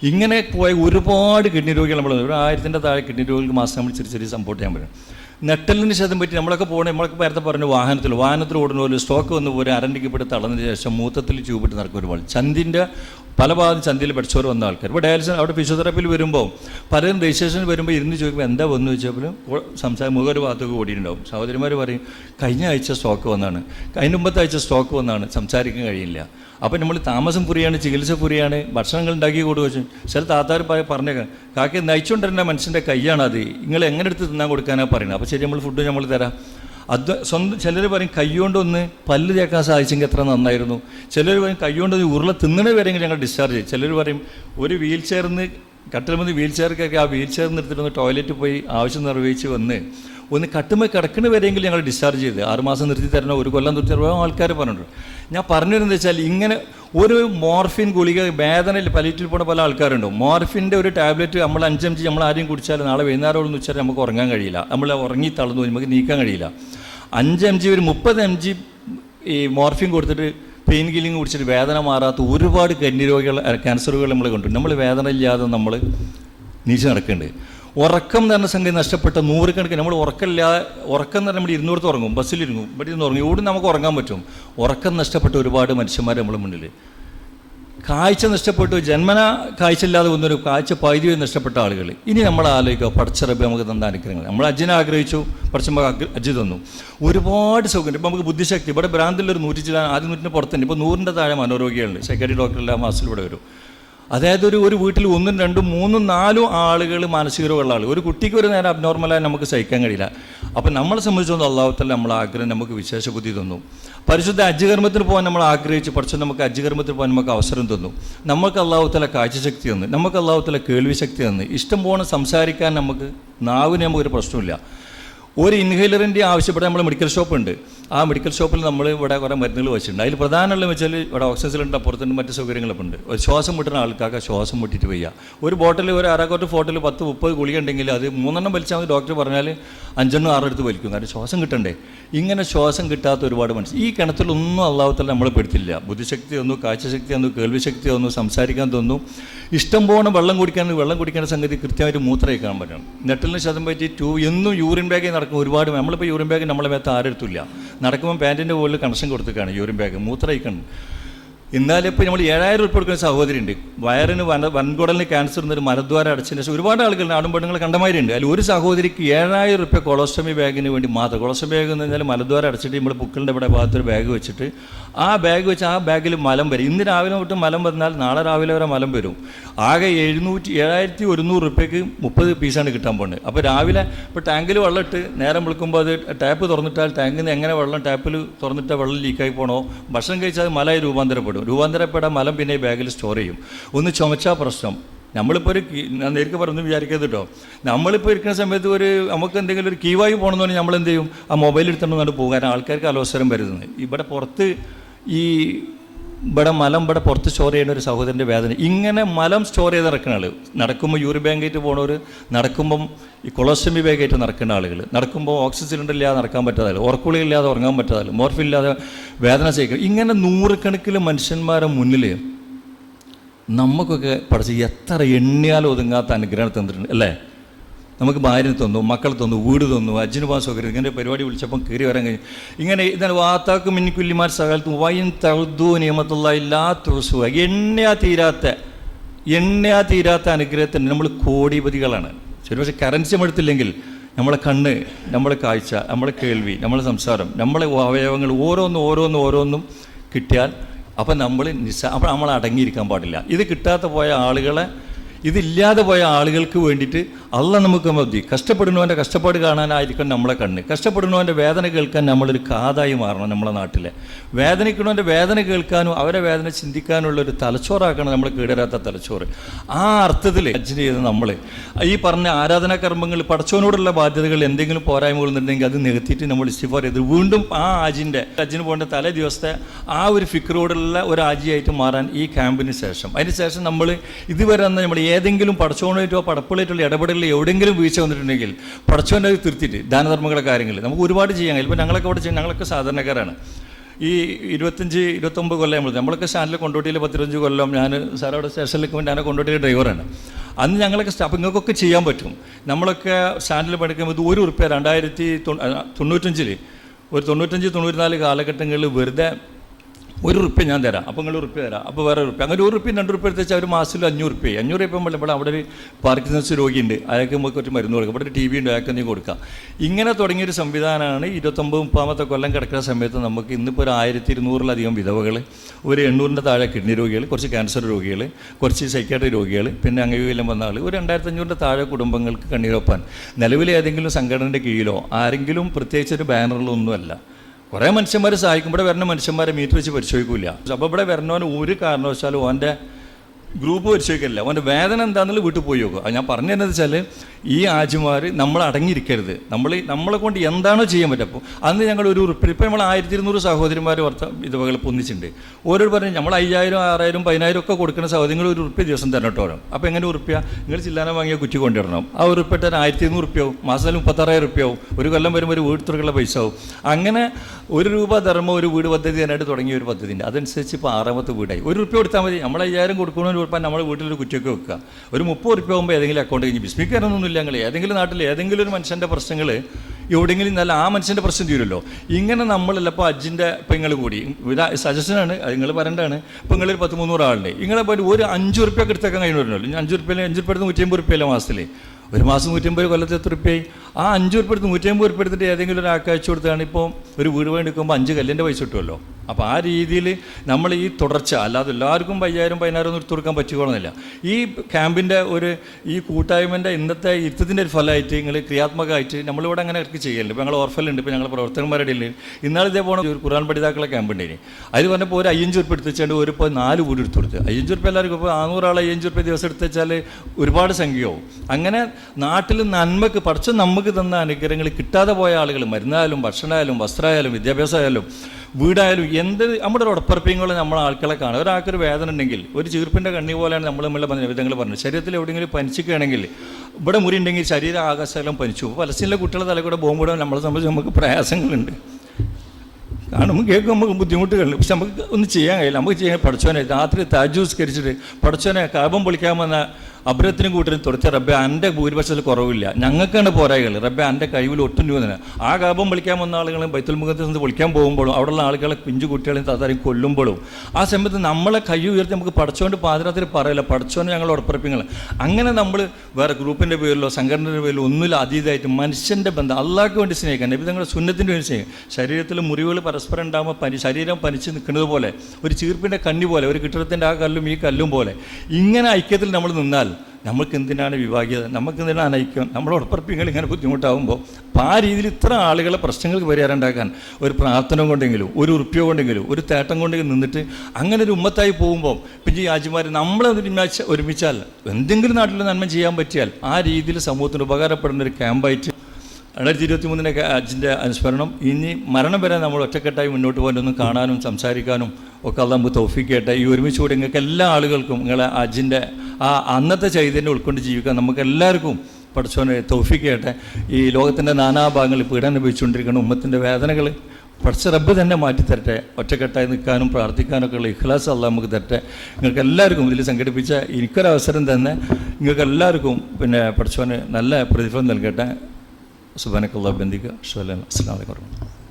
ഇങ്ങനെ പോയ ഒരുപാട് കിഡ്നി രോഗികൾ നമ്മൾ ഒരു ആയിരത്തിന്റെ താഴെ കിഡ്നി രോഗികൾക്ക് മാസം നമ്മൾ ചെറിയ ചെറിയ സപ്പോർട്ട് ചെയ്യാൻ പറ്റും. നെട്ടലിന് ശതം പറ്റി നമ്മളൊക്കെ പോകണേ നമ്മളൊക്കെ നേരത്തെ പറഞ്ഞു വാഹനത്തിൽ വാഹനത്തിൽ ഓടുന്ന പോലെ സ്റ്റോക്ക് വന്ന് പോലെ അരണ്ടിക്കപ്പെട്ട് തളർന്നതിന് ശേഷം മൂത്തത്തിൽ ചൂപിട്ട് നടക്കും ഒരുപാട് ചന്തിന്റെ പല ഭാഗം ചന്തയിൽ പഠിച്ചവർ വന്ന ആൾക്കാർ. ഇപ്പോൾ ഡയാലിസിസ് അവിടെ ഫിസിയോതെറാപ്പിയിൽ വരുമ്പോൾ പലരും രജിസ്ട്രേഷൻ വരുമ്പോൾ ഇരുന്ന് ചോദിക്കുമ്പോൾ എന്താ വന്നു വെച്ചപ്പോഴും സംസാരം മുഖ ഒരു ഭാഗത്തേക്ക് ഓടിയിട്ടുണ്ടാവും. സഹോദരിമാർ പറയും കഴിഞ്ഞ ആഴ്ച സ്റ്റോക്ക് വന്നാണ്. അതിന് മുമ്പത്തെ ആഴ്ച സ്റ്റോക്ക് വന്നാണ്. സംസാരിക്കാൻ കഴിയില്ല. അപ്പം നമ്മൾ താമസം പുറിയാണ് ചികിത്സ പുറിയാണ് ഭക്ഷണങ്ങൾ ഉണ്ടാക്കി കൊടുക്കുക ചില താത്താർ പറഞ്ഞേക്കാം കാക്കി നയിച്ചുകൊണ്ടിരുന്ന മനുഷ്യന്റെ കൈയാണ് അത് നിങ്ങൾ എങ്ങനെ എടുത്ത് തിന്നാൻ കൊടുക്കാനാണ് പറയുന്നത്? അപ്പോൾ ശരി നമ്മൾ ഫുഡ് നമ്മൾ തരാം. അത് സ്വന്തം ചിലർ പറയും കൈകൊണ്ടൊന്ന് പല്ല് തേക്കാൻ സാധിച്ചെങ്കിൽ എത്ര നന്നായിരുന്നു. ചിലർ പറയും കൈകൊണ്ട് ഉരുള തിന്നണ വരെയെങ്കിലും ഞങ്ങൾ ഡിസ്ചാർജ് ചെയ്യും. ചിലർ പറയും ഒരു വീൽ ചെയറിന്ന് മുതൽ വീൽ ചെയർക്കൊക്കെ ആ വീൽ ചെയർ നിർത്തിയിട്ട് ടോയ്ലറ്റിൽ പോയി ആവശ്യം നിർവഹിച്ച് വന്ന് ഒന്ന് കട്ടുമ്പോൾ കിടക്കുന്ന വരെയെങ്കിലും ഞങ്ങൾ ഡിസ്ചാർജ് ചെയ്ത് ആറുമാസം നിർത്തി തരണം ഒരു കൊല്ലം നിർത്തി തരണോ ആൾക്കാർ പറഞ്ഞിട്ടുണ്ട്. ഞാൻ പറഞ്ഞിരുന്നത് വെച്ചാൽ ഇങ്ങനെ ഒരു മോർഫിൻ ഗുളിക വേദനയിൽ പലറ്റിൽ പോണ പല ആൾക്കാരുണ്ട് മോർഫിന്റെ ഒരു ടാബ്ലറ്റ് നമ്മൾ അഞ്ചഞ്ച് നമ്മൾ ആരും കുടിച്ചാൽ നാളെ വൈകുന്നേരം എന്ന് വെച്ചാൽ നമുക്ക് ഉറങ്ങാൻ കഴിയില്ല. നമ്മൾ ഉറങ്ങി തളർന്നു നമുക്ക് നീക്കാൻ കഴിയില്ല. അഞ്ച് എം ജി ഒരു മുപ്പത് എം ജി ഈ മോർഫിൻ കൊടുത്തിട്ട് പെയിൻ കില്ലിങ് കുടിച്ചിട്ട് വേദന മാറാത്ത ഒരുപാട് കന്നി രോഗികൾ ക്യാൻസർ നമ്മൾ കണ്ടു നമ്മൾ വേദന ഇല്ലാതെ നമ്മൾ നീച്ച് നടക്കുന്നുണ്ട് ഉറക്കം എന്ന് പറഞ്ഞ സംഗതി നഷ്ടപ്പെട്ട നൂറുകണക്കിന് നമ്മൾ ഉറക്കമില്ല ഉറക്കം എന്ന് പറഞ്ഞാൽ നമ്മൾ ഇരുന്നൂറത്ത് ഉറങ്ങും. ബസ്സിലിരുങ്ങും ഇവിടെ ഇരുന്ന് ഉറങ്ങും. ഇവിടെ നമുക്ക് ഉറങ്ങാൻ പറ്റും. ഉറക്കം നഷ്ടപ്പെട്ട ഒരുപാട് മനുഷ്യന്മാർ നമ്മുടെ മുന്നിൽ കാഴ്ച നഷ്ടപ്പെട്ടു. ജന്മന കാഴ്ചയില്ലാതെ വന്നൊരു കാഴ്ച പൈദ്യം നഷ്ടപ്പെട്ട ആളുകൾ. ഇനി നമ്മൾ ആലോചിക്കുക. പഠിച്ചറബി നമുക്ക് തന്ന അനുഗ്രഹങ്ങൾ. നമ്മൾ അജ്ജിനെ ആഗ്രഹിച്ചു. പടച്ചമ്പ അജ്ജ് തന്നു. ഒരുപാട് സൗകര്യം. ഇപ്പം നമുക്ക് ബുദ്ധിശക്തി. ഇവിടെ ഭ്രാന്തിലൊരു നൂറ്റി ചില ആദ്യം നൂറ്റിന് പുറത്തുണ്ട്. ഇപ്പോൾ നൂറിന്റെ താഴെ മനോരോഗികളുണ്ട്. സെക്രട്ടറി ഡോക്ടറെല്ലാം മാസത്തിൽ ഇവിടെ വരും. അതായത് ഒരു ഒരു വീട്ടിൽ ഒന്നും രണ്ടും മൂന്നും നാലും ആളുകൾ മാനസിക രോഗമുള്ള ആൾ ഒരു കുട്ടിക്ക് ഒരു നേരം അബ്നോർമലായി നമുക്ക് സഹിക്കാൻ കഴിയില്ല. അപ്പം നമ്മളെ സംബന്ധിച്ചോളം അള്ളാഹുത്തല്ല നമ്മൾ ആഗ്രഹം നമുക്ക് വിശേഷ ബുദ്ധി തന്നു. പരിശുദ്ധ അജ്ജകർമ്മത്തിന് പോകാൻ നമ്മൾ ആഗ്രഹിച്ച് പഠിച്ചു നമുക്ക് അജ്ജകർമ്മത്തിന് പോകാൻ നമുക്ക് അവസരം തന്നു. നമുക്ക് അള്ളാഹുത്തല കാഴ്ചശക്തി തന്നു. നമുക്ക് അള്ളാഹുത്തല കേൾവി ശക്തി തന്നു. ഇഷ്ടം പോലെ സംസാരിക്കാൻ നമുക്ക് നാവിന് നമുക്കൊരു പ്രശ്നമില്ല ഒരു ഇൻഹേലറിന്റെ ആവശ്യപ്പെട്ട് നമ്മൾ മെഡിക്കൽ ഷോപ്പ് ഉണ്ട്. ആ മെഡിക്കൽ ഷോപ്പിൽ നമ്മൾ ഇവിടെ കുറേ മരുന്നുകൾ വെച്ചിട്ടുണ്ട്. അതിൽ പ്രധാനമുള്ള വെച്ചാൽ ഇവിടെ ഓക്സിജൻ സിലിണ്ടർ അപ്പുറത്തുണ്ട് മറ്റ് സൗകര്യങ്ങളൊക്കെ ഉണ്ട്. ഒരു ശ്വാസം മുട്ടുന്ന ആൾക്കാർക്ക് ശ്വാസം മുട്ടിയിട്ട് വയ്യ. ഒരു ബോട്ടിൽ ഒരു അരക്കോട്ട് ഫോട്ടിൽ പത്ത് മുപ്പത് ഗുളിക ഉണ്ടെങ്കിൽ അത് മൂന്നെണ്ണം വലിച്ചാൽ മതി. ഡോക്ടർ പറഞ്ഞാൽ അഞ്ചെണ്ണം ആറ് എടുത്ത് വലിക്കും. കാരണം ശ്വാസം കിട്ടണ്ടേ? ഇങ്ങനെ ശ്വാസം കിട്ടാത്ത ഒരുപാട് മനുഷ്യർ ഈ കിണത്തിലൊന്നും അള്ളാഹുത്തല്ല നമ്മൾ പെടുത്തില്ല. ബുദ്ധിശക്തി തന്നു കാഴ്ചശക്തി തന്നു കേൾവിശക്തി തന്നു സംസാരിക്കാൻ തന്നു. ഇഷ്ടം പോലെ വെള്ളം കുടിക്കാൻ വെള്ളം കുടിക്കുന്ന സംഗതി കൃത്യമായിട്ട് മൂത്രയിക്കാൻ പറ്റണം. നെട്ടലിന് ശതം പറ്റി ടൂ എന്നും യൂറിൻ ബാഗിൽ നടക്കും ഒരുപാട് നമ്മളിപ്പോൾ യൂറിൻ ബാഗ് നമ്മളെ മേത്ത് ആരെടുത്തില്ല നടക്കുമ്പോൾ പാന്റിന്റെ മുകളിൽ കണക്ഷൻ കൊടുത്തേക്കാണ് യൂറിൻ ബാഗ് മൂത്രയിക്കണം എന്നാലും ഇപ്പോൾ നമ്മൾ ഏഴായിരം ഉറുപ്പ് കൊടുക്കുന്ന സഹോദരി ഉണ്ട് വയറിന് വന വൻകുടലിന് ക്യാൻസർ എന്നൊരു മലദ്വാരം അടച്ചതിന് ശേഷം ഒരുപാട് ആളുകൾ നാടും പെണ്ണുങ്ങൾ കണ്ടമാരുണ്ട് അതിൽ ഒരു സഹോദരിക്ക് ഏഴായിരം രൂപ കൊളോസ്റ്റമി ബാഗിന് വേണ്ടി മാത്രം കൊളോസ്റ്റമി ബാഗ് എന്ന് പറഞ്ഞാൽ മലദ്വാരം അടച്ചിട്ട് നമ്മൾ പുക്കളിന്റെ ഇവിടെ ഭാഗത്തൊരു ബാഗ് വെച്ചിട്ട് ആ ബാഗ് വെച്ച് ആ ബാഗിൽ മലം വരും. ഇന്ന് രാവിലെ തൊട്ട് മലം വന്നാൽ നാളെ രാവിലെ വരെ മലം വരും. ആകെ എഴുന്നൂറ്റി ഏഴായിരത്തി ഒരുന്നൂറ് റുപ്യക്ക് മുപ്പത് പീസാണ് കിട്ടാൻ പോണത്. അപ്പോൾ രാവിലെ ഇപ്പോൾ ടാങ്കിൽ വെള്ളം ഇട്ട് നേരം വിളിക്കുമ്പോൾ അത് ടാപ്പ് തുറന്നിട്ടാൽ ടാങ്കിൽ നിന്ന് എങ്ങനെ വെള്ളം ടാപ്പിൽ തുറന്നിട്ടാൽ വെള്ളം ലീക്കായി പോകണോ ഭക്ഷണം കഴിച്ചാൽ മലയായി രൂപാന്തരപ്പെടും. രൂപാന്തരപ്പെടാൻ മലം പിന്നെ ബാഗിൽ സ്റ്റോർ ചെയ്യും. ഒന്ന് ചുമച്ചാൽ പ്രശ്നം. നമ്മളിപ്പോൾ ഒരു ഞാൻ നേരിട്ട് പറഞ്ഞു വിചാരിക്കരുത് കേട്ടോ നമ്മളിപ്പോൾ ഇരിക്കുന്ന സമയത്ത് ഒരു നമുക്ക് എന്തെങ്കിലും ഒരു കീവായി പോകണമെന്ന് പറഞ്ഞാൽ നമ്മൾ എന്ത് ചെയ്യും? ആ മൊബൈൽ എടുത്തുകൊണ്ട് പോകാൻ ആൾക്കാർക്ക് അലോസരം വരുന്നത്. ഇവിടെ പുറത്ത് ഈ ഇവിടെ മലം ഇവിടെ പുറത്ത് സ്റ്റോർ ചെയ്യുന്ന ഒരു സഹോദരന്റെ വേദന. ഇങ്ങനെ മലം സ്റ്റോർ ചെയ്ത് നടക്കുന്ന ആൾ നടക്കുമ്പോൾ യൂറി ബാങ്കായിട്ട് പോണവർ നടക്കുമ്പം ഈ കൊളോസ്റ്റമി ബാഗായിട്ട് നടക്കുന്ന ആളുകൾ നടക്കുമ്പോൾ ഓക്സിജൻ സിലിണ്ടർ ഇല്ലാതെ നടക്കാൻ പറ്റാതെ ഉറക്കുളി ഇല്ലാതെ ഉറങ്ങാൻ പറ്റാതെ മോർഫിൻ ഇല്ലാതെ വേദന ചെയ്യിക്കും ഇങ്ങനെ നൂറുകണക്കിന് മനുഷ്യന്മാരെ മുന്നിൽ നമുക്കൊക്കെ പഠിച്ച് എത്ര എണ്ണിയാലും ഒതുങ്ങാത്ത അനുഗ്രഹം തന്നിട്ടുണ്ട് അല്ലേ? നമുക്ക് ഭാര്യ തന്നു മക്കൾ തന്നു വീട് തന്നു അജിന് പാസ്സൊക്കെ ഇങ്ങനെ പരിപാടി വിളിച്ചപ്പം കയറി വരാൻ കഴിഞ്ഞു. ഇങ്ങനെ ഇതാണ് വാത്താക്ക് മിനിക്കുല്ലിമാർ സകാലത്തും വൈൻ തഴുതു നിയമത്തുള്ള എല്ലാ തുറസുക എണ്ണയാ തീരാത്ത എണ്ണയാ തീരാത്ത അനുഗ്രഹത്തിന് നമ്മൾ കോടിപതികളാണ്. ശരി പക്ഷേ കറൻസി എടുത്തില്ലെങ്കിൽ നമ്മളെ കണ്ണ് നമ്മളെ കാഴ്ച നമ്മളെ കേൾവി നമ്മളെ സംസാരം നമ്മളെ അവയവങ്ങൾ ഓരോന്നും ഓരോന്നും ഓരോന്നും കിട്ടിയാൽ അപ്പം നമ്മൾ നിസ്സ അപ്പം നമ്മൾ അടങ്ങിയിരിക്കാൻ പാടില്ല. ഇത് കിട്ടാത്ത പോയ ആളുകളെ ഇതില്ലാതെ പോയ ആളുകൾക്ക് വേണ്ടിയിട്ട് അല്ല നമുക്ക് മതി. കഷ്ടപ്പെടുന്നവന്റെ കഷ്ടപ്പാട് കാണാനായിരിക്കും നമ്മളെ കണ്ണ്. കഷ്ടപ്പെടുന്നവന്റെ വേദന കേൾക്കാൻ നമ്മളൊരു കാതായി മാറണം നമ്മളെ നാട്ടിലെ. വേദനിക്കുന്നവന്റെ വേദന കേൾക്കാനും അവരെ വേദന ചിന്തിക്കാനുള്ള ഒരു തലച്ചോറാക്കണം നമ്മൾ കീടരാത്ത തലച്ചോറ്. ആ അർത്ഥത്തിൽ അജ്ഞ ചെയ്ത് നമ്മൾ ഈ പറഞ്ഞ ആരാധനാ കർമ്മങ്ങൾ പടച്ചവനോടുള്ള ബാധ്യതകൾ എന്തെങ്കിലും പോരായ്മകൾ ഉണ്ടെങ്കിൽ അത് നികത്തിയിട്ട് നമ്മൾ ഇസ്തിഫാർ ചെയ്ത് വീണ്ടും ആ ആജിന്റെ അജിന് പോകേണ്ട തലേ ദിവസത്തെ ആ ഒരു ഫിക്രോടുള്ള ഒരു ആജിയായിട്ട് മാറാൻ ഈ ക്യാമ്പിന് ശേഷം. അതിന് ശേഷം നമ്മൾ ഇതുവരെ നമ്മൾ ഏതെങ്കിലും പടച്ചോണായിട്ടോ പടപ്പുള്ളായിട്ടുള്ള ഇടപെടലിൽ എവിടെയെങ്കിലും വീഴ്ച വന്നിട്ടുണ്ടെങ്കിൽ പടച്ചോന്റെ അത് തിരുത്തിയിട്ട് ദാനധർമ്മങ്ങളുടെ കാര്യങ്ങൾ നമുക്ക് ഒരുപാട് ചെയ്യാൻ ഇപ്പോൾ ഞങ്ങളൊക്കെ അവിടെ ചെയ്യും ഞങ്ങളൊക്കെ സാധാരണക്കാരാണ്. ഈ ഇരുപത്തഞ്ച് ഇരുപത്തൊമ്പത് കൊല്ലം നമ്മൾ നമ്മളൊക്കെ സ്റ്റാൻഡിൽ കൊണ്ടോട്ടിയിൽ പത്തിരഞ്ച് കൊല്ലം ഞാൻ സാർ അവിടെ സ്റ്റേഷനിലേക്ക് വേണ്ടി ഞാൻ കൊണ്ടോട്ടിയിലെ ഡ്രൈവറാണ്. അന്ന് ഞങ്ങളൊക്കെ സ്റ്റാഫ് നിങ്ങൾക്കൊക്കെ ചെയ്യാൻ പറ്റും. നമ്മളൊക്കെ സ്റ്റാൻഡിൽ പഠിക്കുമ്പോൾ ഇത് ഒരു ഉറുപ്പ്യ രണ്ടായിരത്തി തൊണ്ണൂറ്റഞ്ചിൽ ഒരു തൊണ്ണൂറ്റഞ്ച് തൊണ്ണൂറ്റിനാല് കാലഘട്ടങ്ങളിൽ വെറുതെ ഒരു റുപ്യ ഞാൻ തരാം. അപ്പോൾ നിങ്ങൾ റുപ്യ തരാം. അപ്പോൾ വേറെ റുപ്യ അങ്ങനെ ഒരു റുപ്യ രണ്ട് റുപ്യ എടുത്ത് വെച്ചാൽ ഒരു മാസത്തിൽ അഞ്ഞൂറ് റുപ്യ അഞ്ഞൂറ് റുപ്യ ഇവിടെ അവിടെ ഒരു പാർക്കിൻസൺസ് രോഗിയുണ്ട്. അയാൾക്ക് നമുക്ക് കുറച്ച് മരുന്ന് കൊടുക്കാം. അവിടെ ഒരു ടി വി ഉണ്ട്. അയാൾക്ക് നീ കൊടുക്കാം. ഇങ്ങനെ തുടങ്ങിയൊരു സംവിധാനമാണ് ഇരുപത്തൊമ്പത് മുപ്പാമത്തെ കൊല്ലം കിടക്കുന്ന സമയത്ത് നമുക്ക് ഇന്നിപ്പോൾ ഒരു ആയിരത്തി ഇരുന്നൂറിലധികം വിധവകൾ ഒരു എണ്ണൂറിന്റെ താഴെ കിഡ്നി രോഗികൾ കുറച്ച് ക്യാൻസർ രോഗികൾ കുറച്ച് സൈക്കാട്രി രോഗികൾ പിന്നെ അംഗവൈകല്യം വന്ന ആൾ ഒരു രണ്ടായിരത്തി അഞ്ഞൂറിന്റെ താഴെ കുടുംബങ്ങൾക്ക് കണ്ണീരൊപ്പാൻ. നിലവിൽ ഏതെങ്കിലും സംഘടനയുടെ കീഴിലോ ആരെങ്കിലും പ്രത്യേകിച്ചൊരു ബാനറിലോ ഒന്നുമല്ല കുറേ മനുഷ്യന്മാരെ സഹായിക്കും ഇവിടെ വരുന്ന മനുഷ്യന്മാരെ മീറ്റ് വെച്ച് പരിശോധിക്കില്ല അപ്പോൾ ഇവിടെ വരുന്നവന് ഒരു കാരണവശാലും ഓന്റെ ഗ്രൂപ്പ് പരിശോധിക്കില്ല അവന്റെ വേദന എന്താണെന്നുള്ളത് വീട്ടിൽ പോയി നോക്കുക ഞാൻ പറഞ്ഞു തരുന്നത് വെച്ചാൽ ഈ ആജിമാർ നമ്മൾ അടങ്ങിയിരിക്കരുത്. നമ്മൾ നമ്മളെ കൊണ്ട് എന്താണോ ചെയ്യാൻ പറ്റും അപ്പോൾ അന്ന് ഞങ്ങൾ ഒരു ഉറുപ്പ് ഇപ്പം നമ്മൾ ആയിരത്തി ഇരുന്നൂറ് സഹോദരിമാർ വർത്ത ഇതുവകൾ പൊന്നിച്ചിട്ടുണ്ട്. ഓരോ പറഞ്ഞു നമ്മൾ അയ്യായിരം ആറായിരം പതിനായിരം ഒക്കെ കൊടുക്കുന്ന സഹോദരങ്ങൾ ഒരു ഉറുപ്പ്യ ദിവസം തരട്ടോ അപ്പോൾ എങ്ങനെ ഉറുപ്പ്യ നിങ്ങൾ ചില്ലാനം വാങ്ങിയ കുറ്റി കൊണ്ടുവരണം. ആ ഉറുപ്പിട്ട് ആയിരത്തി ഇരുന്നൂറ് റുപ്യാവും. മാസത്തിൽ മുപ്പത്താറായിരം റുപ്യാവും. ഒരു കൊല്ലം വരുമ്പോൾ ഒരു വീട് പൈസ ആവും അങ്ങനെ ഒരു രൂപ ധർമ്മം ഒരു വീട് പദ്ധതി തന്നെയായിട്ട് തുടങ്ങിയ ഒരു പദ്ധതി ഉണ്ട് അതനുസരിച്ച് ഇപ്പോൾ ആറാമത്തെ വീടായി. ഒരു റുപ്യ കൊടുത്താൽ മതി. നമ്മൾ അയ്യായിരം കൊടുക്കണമെന്ന് കൊടുക്കാൻ നമ്മുടെ വീട്ടിലൊരു കുറ്റിയൊക്കെ വെക്കുക. ഒരു മുപ്പത് ഉറുപ്പ ആകുമ്പോൾ ഏതെങ്കിലും അക്കൗണ്ട് കഴിഞ്ഞ് ബിസ്മിക്കാരൊന്നുമില്ല ഞങ്ങൾ ഏതെങ്കിലും നാട്ടിൽ ഏതെങ്കിലും ഒരു മനുഷ്യന്റെ പ്രശ്നങ്ങൾ എവിടെയെങ്കിലും നല്ല ആ മനുഷ്യന്റെ പ്രശ്നം തീരുമല്ലോ. ഇങ്ങനെ നമ്മളല്ല ഇപ്പോൾ അജിന്റെ ഇപ്പം നിങ്ങൾ കൂടി. ഇതാ സജഷനാണ്. അത് നിങ്ങൾ പറയേണ്ടതാണ്. ഇപ്പോൾ നിങ്ങളൊരു പത്ത് മുന്നൂറ് ആളുണ്ട്. നിങ്ങളെ പോയിട്ട് ഒരു അഞ്ച് റുപ്യ എടുത്തേക്കാൻ കഴിഞ്ഞല്ലോ ഇനി അഞ്ച് ഉറുപ്പ്യ അഞ്ച് ഉറുപ്പ് എടുത്ത് നൂറ്റമ്പത് ഉറുപ്പ്യല്ലേ മാസത്തിൽ ഒരു മാസം നൂറ്റമ്പത് കൊല്ലത്തെ എത്ര ഉറുപ്പ്യായി? ആ അഞ്ച് ഉറുപ്പ് എടുത്ത് നൂറ്റമ്പത് ഉറുപ്പ് എടുത്തിട്ട് ഏതെങ്കിലും ഒരാൾക്ക് അയച്ചു കൊടുത്താണ് ഇപ്പോൾ ഒരു വീട് വേണ്ടി എടുക്കുമ്പോൾ അഞ്ച് കല്ലിന്റെ പൈസ കിട്ടുമല്ലോ. അപ്പോൾ ആ രീതിയിൽ നമ്മൾ ഈ തുടർച്ച അല്ലാതെ എല്ലാവർക്കും പയ്യായിരം പതിനായിരം എടുത്തു കൊടുക്കാൻ പറ്റുകയൊന്നുമില്ല ഈ ക്യാമ്പിന്റെ ഒരു ഈ കൂട്ടായ്മന്റെ ഇന്നത്തെ ഇരുത്തത്തിന്റെ ഒരു ഫലമായിട്ട് നിങ്ങൾ ക്രിയാത്മകമായിട്ട് നമ്മളിവിടെ അങ്ങനെ ഇറക്കി ചെയ്യലുണ്ട്. ഇപ്പോൾ ഞങ്ങൾ ഓർഫലുണ്ട് ഇപ്പോൾ ഞങ്ങൾ പ്രവർത്തകന്മാരുടെ ഇല്ല ഇന്നാൾ ഇതേ പോകണം ഒരു ഖുറാൻ പഠിതാക്കളെ ക്യാമ്പ് ഇനി അത് പറഞ്ഞപ്പോൾ ഒരു അയ്യഞ്ച് ഉറുപ്പ് എടുത്ത് വെച്ചാൽ ഒരു ഇപ്പോൾ നാല് കൂടി എടുത്തു കൊടുത്ത്. അയ്യഞ്ച് ഉറുപ്പ് എല്ലാവർക്കും ഇപ്പോൾ നാനൂറാൾ അയ്യഞ്ച് ഉറുപ്പ് ദിവസം എടുത്ത് വെച്ചാൽ ഒരുപാട് സംഖ്യയാവും. അങ്ങനെ നാട്ടിൽ നന്മക്ക് പഠിച്ച നമുക്ക് തന്ന അനുഗ്രഹങ്ങൾ കിട്ടാതെ പോയ ആളുകൾ മരുന്നായാലും ഭക്ഷണമായാലും വസ്ത്രമായാലും വിദ്യാഭ്യാസമായാലും വീടായാലും എന്ത് നമ്മുടെ ഒരു ഉടപ്പറപ്പിങ്ങളും നമ്മളെ ആൾക്കാരെ കാണും. ഒരാൾക്കൊരു വേദന ഉണ്ടെങ്കിൽ ഒരു ചീർപ്പിന്റെ കണ്ണി പോലെയാണ് നമ്മൾ നമ്മളെ വിധങ്ങൾ പറഞ്ഞത്. ശരീരത്തിൽ എവിടെയെങ്കിലും പനിച്ചിക്കുകയാണെങ്കിൽ ഇവിടെ മുറി ഉണ്ടെങ്കിൽ ശരീരം ആകാശമെല്ലാം പനിച്ചു പലസ്തീനിലെ കുട്ടികളുടെ തലക്കൂടെ പോകുമ്പോഴും നമ്മളെ സംബന്ധിച്ച് നമുക്ക് പ്രയാസങ്ങളുണ്ട്. കാണുമ്പോൾ കേൾക്കുമ്പോൾ നമുക്ക് ബുദ്ധിമുട്ടുകളുണ്ട്. പക്ഷെ നമുക്ക് ഒന്നും ചെയ്യാൻ കഴിയില്ല. നമുക്ക് ചെയ്യാൻ പഠിച്ചോനെ രാത്രി താജൂസ്കരിച്ചിട്ട് പഠിച്ചോനെ കാപം പൊളിക്കാമെന്ന അബ്രത്തിനും കൂട്ടിനും തുടച്ച റബ്ബെ എന്റെ ഭൂരിപക്ഷത്തിൽ കുറവില്ല. ഞങ്ങൾക്കാണ് പോരായികൾ റബ്ബെ എന്റെ കഴിവിൽ ഒട്ടും രൂപത്തിന് ആ കാപം വിളിക്കാൻ വന്ന ആളുകളും ബൈത്തുൽ മുഖത്തിൽ നിന്ന് വിളിക്കാൻ പോകുമ്പോഴും അവിടെയുള്ള ആളുകളെ പിഞ്ചു കുട്ടികളെയും താത്താരെയും കൊല്ലുമ്പോഴും ആ സമയത്ത് നമ്മളെ കൈ ഉയർത്തി നമുക്ക് പഠിച്ചുകൊണ്ട് പാതിരാത്രി പറയില്ല. പഠിച്ചോണ്ട് ഞങ്ങൾ ഉറപ്പിപ്പിങ്ങൾ അങ്ങനെ നമ്മൾ വേറെ ഗ്രൂപ്പിന്റെ പേരിലോ സംഘടനയുടെ പേരിലോ ഒന്നുമില്ല. അതീതമായിട്ട് മനുഷ്യന്റെ ബന്ധം അള്ളാഹ്ക്ക് വേണ്ടി സ്നേഹിക്കാൻ. നബി തങ്ങളുടെ സുന്നത്തിന്റെ വേണ്ടി സ്നേഹിക്കും. ശരീരത്തിൽ മുറിവുകൾ പരസ്പരം ഉണ്ടാകുമ്പോൾ പനി ശരീരം പനിച്ച് നിൽക്കുന്നത് പോലെ ഒരു ചീർപ്പിന്റെ കണ്ണി പോലെ ഒരു കിട്ടിടത്തിന്റെ ആ കല്ലും ഈ കല്ലും പോലെ ഇങ്ങനെ ഐക്യത്തിൽ നമ്മൾ നിന്നാൽ നമുക്ക് എന്തിനാണ് വിഭാഗീയത? നമുക്ക് എന്തിനാണ് ഐക്യം പ്രപ്പിങ്ങൾ ഇങ്ങനെ ബുദ്ധിമുട്ടാകുമ്പോൾ അപ്പോൾ ആ രീതിയിൽ ഇത്ര ആളുകളെ പ്രശ്നങ്ങൾക്ക് പരിഹാരം ഉണ്ടാക്കാൻ ഒരു പ്രാർത്ഥന കൊണ്ടെങ്കിലും ഒരു ഉറുപ്പ്യോ കൊണ്ടെങ്കിലും ഒരു തേട്ടം കൊണ്ടെങ്കിലും നിന്നിട്ട് അങ്ങനെ ഒരു ഉമ്മത്തായി പോകുമ്പോൾ പിന്നെ ഈ ആജിമാർ നമ്മളെ ഒരുമിച്ച് ഒരുമിച്ചാൽ എന്തെങ്കിലും നാട്ടിൽ നന്മ ചെയ്യാൻ പറ്റിയാൽ ആ രീതിയിൽ സമൂഹത്തിന് ഉപകാരപ്പെടുന്ന ഒരു ക്യാമ്പായിട്ട് രണ്ടായിരത്തി ഇരുപത്തി മൂന്നിന്റെ അജിന്റെ അനുസ്മരണം. ഇനി മരണം വരെ നമ്മൾ ഒറ്റക്കെട്ടായി മുന്നോട്ട് പോകാനൊന്നും കാണാനും സംസാരിക്കാനും ഒക്കെ അത് നമുക്ക് തോഫിക്കട്ടെ ഈ ഒരുമിച്ച് കൂടി നിങ്ങൾക്ക് എല്ലാ ആളുകൾക്കും നിങ്ങളെ അജിന്റെ ആ അന്നത്തെ ചൈതന്യം ഉൾക്കൊണ്ട് ജീവിക്കാൻ നമുക്ക് എല്ലാവർക്കും പഠിച്ചോനെ തോഫിക്കട്ടെ. ഈ ലോകത്തിന്റെ നാനാഭാഗങ്ങളിൽ പീഡനം അനുഭവിച്ചുകൊണ്ടിരിക്കുന്ന ഉമ്മത്തിന്റെ വേദനകൾ പഠിച്ച റബ്ബ് തന്നെ മാറ്റി തരട്ടെ ഒറ്റക്കെട്ടായി നിൽക്കാനും പ്രാർത്ഥിക്കാനൊക്കെ ഉള്ള ഇഖ്ലാസ് അല്ല നമുക്ക് തരട്ടെ. നിങ്ങൾക്ക് എല്ലാവർക്കും ഇതിൽ സംഘടിപ്പിച്ച എനിക്കൊരവസരം തന്നെ നിങ്ങൾക്ക് എല്ലാവർക്കും പിന്നെ പഠിച്ചവന് നല്ല പ്രതിഫലം നൽകട്ടെ. സുബാനക്കുള്ള ബന്ധിക്കുക അസ്സാം വലൈക്കും